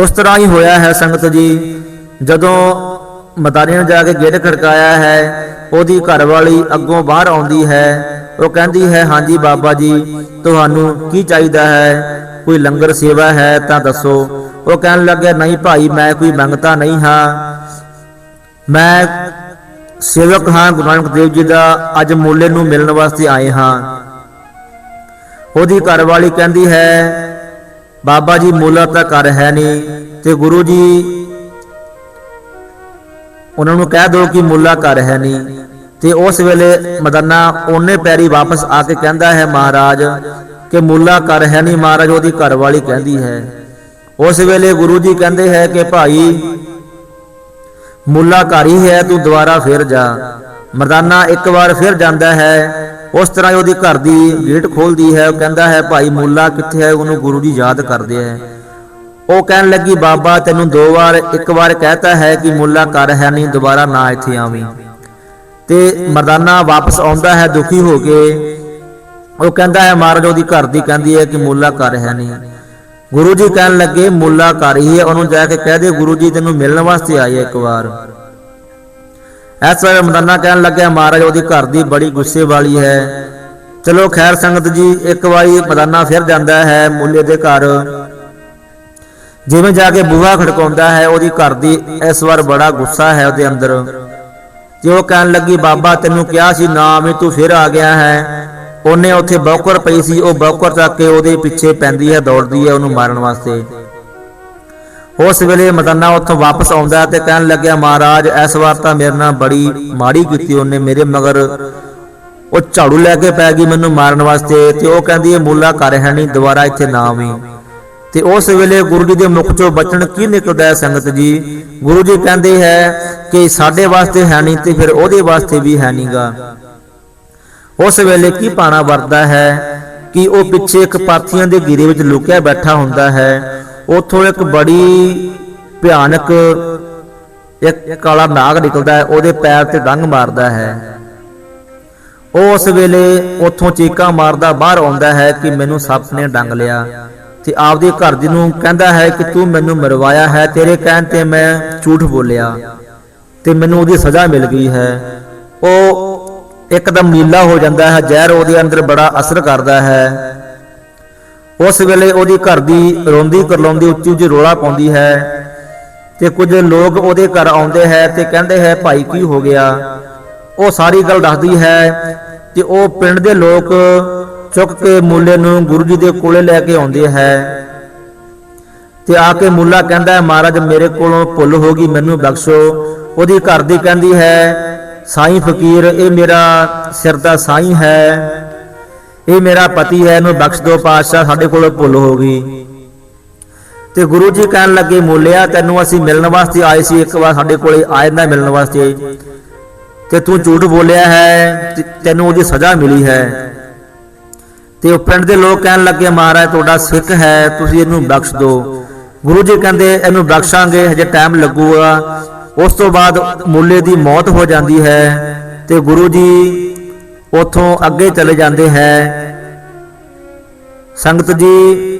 ਉਸ ਤਰ੍ਹਾਂ ਹੀ ਹੋਇਆ ਹੈ ਸੰਗਤ ਜੀ। ਜਦੋਂ ਮਦਾਰੀ ਨੂੰ ਜਾ ਕੇ ਗੇਟ ਖੜਕਾਇਆ ਹੈ, ਉਹਦੀ ਘਰ ਵਾਲੀ ਅੱਗੋਂ ਬਾਹਰ ਆਉਂਦੀ ਹੈ। ਉਹ ਕਹਿੰਦੀ ਹੈ, ਹਾਂਜੀ ਬਾਬਾ ਜੀ, ਤੁਹਾਨੂੰ ਕੀ ਚਾਹੀਦਾ ਹੈ? ਕੋਈ ਲੰਗਰ ਸੇਵਾ ਹੈ ਤਾਂ ਦੱਸੋ। ਉਹ ਕਹਿਣ ਲੱਗਿਆ ਨਹੀਂ ਭਾਈ, ਮੈਂ ਕੋਈ ਮੰਗਤਾ ਨਹੀਂ ਹਾਂ। ਮੈਂ ਸੇਵਕ ਹਾਂ, ਗੁਰੂ ਨਾਨਕ ਦੇਵ ਜੀ ਦਾ। ਅੱਜ ਮੂਲੇ ਨੂੰ ਮਿਲਣ ਵਾਸਤੇ ਆਏ ਹਾਂ। ਉਹਦੀ ਘਰਵਾਲੀ ਕਹਿੰਦੀ ਹੈ, ਬਾਬਾ ਜੀ, ਮੂਲਾ ਤਾਂ ਘਰ ਹੈ ਨਹੀਂ। ਤੇ ਗੁਰੂ ਜੀ ਉਹਨਾਂ ਨੂੰ ਕਹਿ ਦਿਓ ਕਿ ਮੁੱਲਾ ਘਰ ਹੈ ਨਹੀਂ। ਤੇ ਉਸ ਵੇਲੇ ਮਦਨਾ ਉਹਨੇ ਪੈਰੀ ਵਾਪਸ ਆ ਕੇ ਕਹਿੰਦਾ ਹੈ, ਮਹਾਰਾਜ ਕਿ ਮੁੱਲਾ ਕਰ ਹੈ ਨਹੀਂ, ਮਹਾਰਾਜ ਉਹਦੀ ਘਰ ਵਾਲੀ ਕਹਿੰਦੀ ਹੈ। ਉਸ ਵੇਲੇ ਗੁਰੂ ਜੀ ਕਹਿੰਦੇ ਹੈ ਕਿ ਭਾਈ, ਮੁੱਲਾ ਘਰ ਹੀ ਹੈ, ਤੂੰ ਦੁਬਾਰਾ ਫਿਰ ਜਾ। ਮਰਦਾਨਾ ਇੱਕ ਵਾਰ ਫਿਰ ਜਾਂਦਾ ਹੈ, ਉਸ ਤਰ੍ਹਾਂ ਉਹਦੀ ਘਰ ਦੀ ਗੇਟ ਖੋਲਦੀ ਹੈ। ਉਹ ਕਹਿੰਦਾ ਹੈ, ਭਾਈ, ਮੁੱਲਾ ਕਿੱਥੇ ਹੈ? ਉਹਨੂੰ ਗੁਰੂ ਜੀ ਯਾਦ ਕਰਦੇ ਹੈ। ਉਹ ਕਹਿਣ ਲੱਗੀ, ਬਾਬਾ, ਤੈਨੂੰ ਦੋ ਵਾਰ, ਇੱਕ ਵਾਰ ਕਹਿਤਾ ਹੈ ਕਿ ਮੁੱਲਾ ਕਰ ਹੈ ਨਹੀਂ, ਦੁਬਾਰਾ ਨਾ ਇੱਥੇ ਆਵੀਂ। ਤੇ ਮਰਦਾਨਾ ਵਾਪਸ ਆਉਂਦਾ ਹੈ, ਦੁਖੀ ਹੋ ਕੇ ਉਹ ਕਹਿੰਦਾ ਹੈ, ਮਹਾਰਾਜ, ਉਹਦੀ ਘਰ ਦੀ ਕਹਿੰਦੀ ਹੈ ਕਿ ਮੁੱਲਾ ਘਰ ਹੈ ਨਹੀਂ। ਗੁਰੂ ਜੀ ਕਹਿਣ ਲੱਗੇ, ਮੁੱਲਾ ਘਰ ਹੀ ਹੈ। ਉਹਨੂੰ ਜਾ ਕੇ ਕਹਿ ਦੇ, ਗੁਰੂ ਜੀ, ਤੈਨੂੰ ਮਿਲਣ ਵਾਸਤੇ ਆਏ ਇੱਕ ਵਾਰ। ਇਸ ਵੇਲੇ ਮਰਦਾਨਾ ਕਹਿਣ ਲੱਗਿਆ, ਮਹਾਰਾਜ, ਉਹਦੀ ਘਰ ਦੀ ਬੜੀ ਗੁੱਸੇ ਵਾਲੀ ਹੈ। ਚਲੋ ਖੈਰ ਸੰਗਤ ਜੀ, ਇੱਕ ਵਾਰੀ ਮਰਦਾਨਾ ਫਿਰ ਜਾਂਦਾ ਹੈ ਮੁੱਲੇ ਦੇ ਘਰ। ਜਿਵੇਂ ਜਾ ਕੇ ਬੂਹਾ ਖੜਕਾਉਂਦਾ ਹੈ, ਉਹਦੀ ਘਰ ਦੀ ਇਸ ਵਾਰ ਬੜਾ ਗੁੱਸਾ ਹੈ ਉਹਦੇ ਅੰਦਰ। ਤੇ ਉਹ ਕਹਿਣ ਲੱਗੀ, ਬਾਬਾ, ਤੈਨੂੰ ਕਿਹਾ ਸੀ, ਨਾ ਮੈਂ ਤੂੰ ਫਿਰ ਆ ਗਿਆ ਹੈ। ਉਹਨੇ ਉੱਥੇ ਬੌਕਰ ਪਈ ਸੀ, ਉਹ ਬੌਕਰ ਚੱਕ ਕੇ ਉਹਦੇ ਪਿੱਛੇ ਪੈਂਦੀ ਹੈ, ਦੌੜਦੀ ਹੈ ਉਹਨੂੰ ਮਾਰਨ ਵਾਸਤੇ। ਉਸ ਵੇਲੇ ਮਦਨਾ ਉੱਥੋਂ ਵਾਪਸ ਆਉਂਦਾ ਤੇ ਕਹਿਣ ਲੱਗਿਆ, ਮਹਾਰਾਜ, ਇਸ ਵਾਰ ਤਾਂ ਮੇਰੇ ਨਾਲ ਬੜੀ ਮਾੜੀ ਕੀਤੀ ਉਹਨੇ, ਮੇਰੇ ਮਗਰ ਉਹ ਝਾੜੂ ਲੈ ਕੇ ਪੈ ਗਈ ਮੈਨੂੰ ਮਾਰਨ ਵਾਸਤੇ ਤੇ ਉਹ ਕਹਿੰਦੀ ਹੈ, ਮੂਲਾ ਘਰ ਹੈ ਨਹੀਂ, ਦੁਬਾਰਾ ਇੱਥੇ ਨਾ ਆਵੀਂ। ਤੇ ਉਸ ਵੇਲੇ ਗੁਰੂ ਜੀ ਦੇ ਮੁਖ ਚੋਂ ਬਚਣ ਕੀ ਨਿਕਲਦਾ ਹੈ ਸੰਗਤ ਜੀ? ਗੁਰੂ ਜੀ ਕਹਿੰਦੇ ਹੈ ਕਿ ਸਾਡੇ ਵਾਸਤੇ ਹੈ ਨਹੀਂ ਤੇ ਫਿਰ ਉਹਦੇ ਵਾਸਤੇ ਵੀ ਹੈ ਨਹੀਂਗਾ ਉਸ ਵੇਲੇ ਕੀ ਪਾਣਾ ਵਰਦਾ ਹੈ? ਕਿ ਉਹ ਪਿੱਛੇ ਇੱਕ ਪਾਥੀਆਂ ਦੇ ਘੇਰੇ ਵਿੱਚ ਲੁਕਿਆ ਬੈਠਾ ਹੁੰਦਾ ਹੈ? ਉੱਥੋਂ ਇੱਕ ਬੜੀ ਭਿਆਨਕ ਇੱਕ ਕਾਲਾ ਨਾਗ ਨਿਕਲਦਾ ਹੈ, ਉਹਦੇ ਪੈਰ ਤੇ ਡੰਗ ਮਾਰਦਾ ਹੈ। ਉਹ ਉਸ ਵੇਲੇ ਉੱਥੋਂ ਚੀਕਾਂ ਮਾਰਦਾ ਬਾਹਰ ਆਉਂਦਾ ਹੈ ਕਿ ਮੈਨੂੰ ਸੱਪ ਨੇ ਡੰਗ ਲਿਆ ਤੇ ਆਪਦੇ ਘਰ ਦੀ ਨੂੰ ਕਹਿੰਦਾ ਹੈ ਕਿ ਤੂੰ ਮੈਨੂੰ ਮਰਵਾਇਆ ਹੈ, ਤੇਰੇ ਕਹਿਣ ਤੇ ਮੈਂ ਝੂਠ ਬੋਲਿਆ ਤੇ ਮੈਨੂੰ ਉਹਦੀ ਸਜ਼ਾ ਮਿਲ ਗਈ ਹੈ। ਉਹ ਇੱਕਦਮ ਨੀਲਾ ਹੋ ਜਾਂਦਾ ਹੈ, ਜ਼ਹਿਰ ਉਹਦੇ ਅੰਦਰ ਬੜਾ ਅਸਰ ਕਰਦਾ ਹੈ। ਉਸ ਵੇਲੇ ਉਹਦੀ ਘਰ ਦੀ ਰੋਂਦੀ ਕਰਲਾਉਂਦੀ ਉੱਚੀ ਉੱਚੀ ਰੋਲਾ ਪਾਉਂਦੀ ਹੈ ਤੇ ਕੁਝ ਲੋਕ ਉਹਦੇ ਘਰ ਆਉਂਦੇ ਹੈ ਤੇ ਕਹਿੰਦੇ ਹੈ, ਭਾਈ, ਕੀ ਹੋ ਗਿਆ? ਉਹ ਸਾਰੀ ਗੱਲ ਦੱਸਦੀ ਹੈ ਤੇ ਉਹ ਪਿੰਡ ਦੇ ਲੋਕ ਚੁੱਕ ਕੇ ਮੁੱਲੇ ਨੂੰ ਗੁਰੂ ਜੀ ਦੇ ਕੋਲੇ ਲੈ ਕੇ ਆਉਂਦੇ ਹੈ। ਤੇ ਆ ਕੇ ਮੁੱਲਾ ਕਹਿੰਦਾ ਹੈ, ਮਹਾਰਾਜ, ਮੇਰੇ ਕੋਲੋਂ ਭੁੱਲ ਹੋ ਗਈ, ਮੈਨੂੰ ਬਖਸ਼ੋ। ਉਹਦੀ ਘਰ ਦੀ ਕਹਿੰਦੀ ਹੈ ਸਾਈਂ ਫਕੀਰ, ਇਹ ਮੇਰਾ ਸਿਰ ਦਾ ਸਾਈਂ ਹੈ। ਇਹ ਮੇਰਾ ਪਤੀ ਹੈ, ਇਹਨੂੰ ਬਖਸ਼ ਦਿਓ ਪਾਤਸ਼ਾਹ, ਸਾਡੇ ਕੋਲ ਭੁੱਲ ਹੋ ਗਈ। ਤੇ ਗੁਰੂ ਜੀ ਕਹਿਣ ਲੱਗੇ, ਮੋਲਿਆ, ਤੈਨੂੰ ਅਸੀਂ ਮਿਲਣ ਵਾਸਤੇ ਆਏ ਸੀ, ਇੱਕ ਵਾਰ ਸਾਡੇ ਕੋਲੇ ਆਏ ਨਾ ਮਿਲਣ ਵਾਸਤੇ। ਤੇ ਤੂੰ ਝੂਠ ਬੋਲਿਆ ਹੈ ਤੈਨੂੰ ਉਹਦੀ ਸਜ਼ਾ ਮਿਲੀ ਹੈ। ਤੇ ਉਹ ਪਿੰਡ ਦੇ ਲੋਕ ਕਹਿਣ ਲੱਗੇ, ਮਹਾਰਾਜ, ਤੁਹਾਡਾ ਸਿੱਖ ਹੈ, ਤੁਸੀਂ ਇਹਨੂੰ ਬਖਸ਼ ਦਿਓ। ਗੁਰੂ ਜੀ ਕਹਿੰਦੇ, ਇਹਨੂੰ ਬਖਸ਼ਾਂਗੇ, ਹਜੇ ਟਾਈਮ ਲੱਗੂਗਾ। ਉਸ ਤੋਂ ਬਾਅਦ ਮੁੱਲੇ ਦੀ ਮੌਤ ਹੋ ਜਾਂਦੀ ਹੈ ਤੇ ਗੁਰੂ ਜੀ ਉਥੋਂ ਅੱਗੇ ਚਲੇ ਜਾਂਦੇ ਹੈ। ਸੰਗਤ ਜੀ,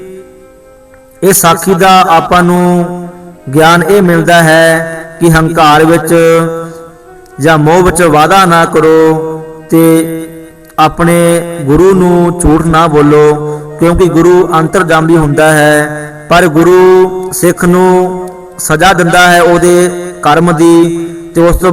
ਇਹ ਸਾਖੀ ਦਾ ਆਪਾਂ ਨੂੰ ਗਿਆਨ ਇਹ ਮਿਲਦਾ ਹੈ ਕਿ ਹੰਕਾਰ ਵਿੱਚ ਜਾਂ ਮੋਹ ਵਿੱਚ ਵਾਦਾ ਨਾ ਕਰੋ ਤੇ ਆਪਣੇ ਗੁਰੂ ਨੂੰ ਝੂਠ ਨਾ ਬੋਲੋ, ਕਿਉਂਕਿ ਗੁਰੂ ਅੰਤਰਜਾਮੀ ਹੁੰਦਾ ਹੈ। ਪਰ ਗੁਰੂ ਸਿੱਖ ਨੂੰ ਸਜ਼ਾ ਦਿੰਦਾ ਹੈ, ਉਹਦੇ ਕਰਮ ਦੀ ਤੇ ਉਸ ਤੋਂ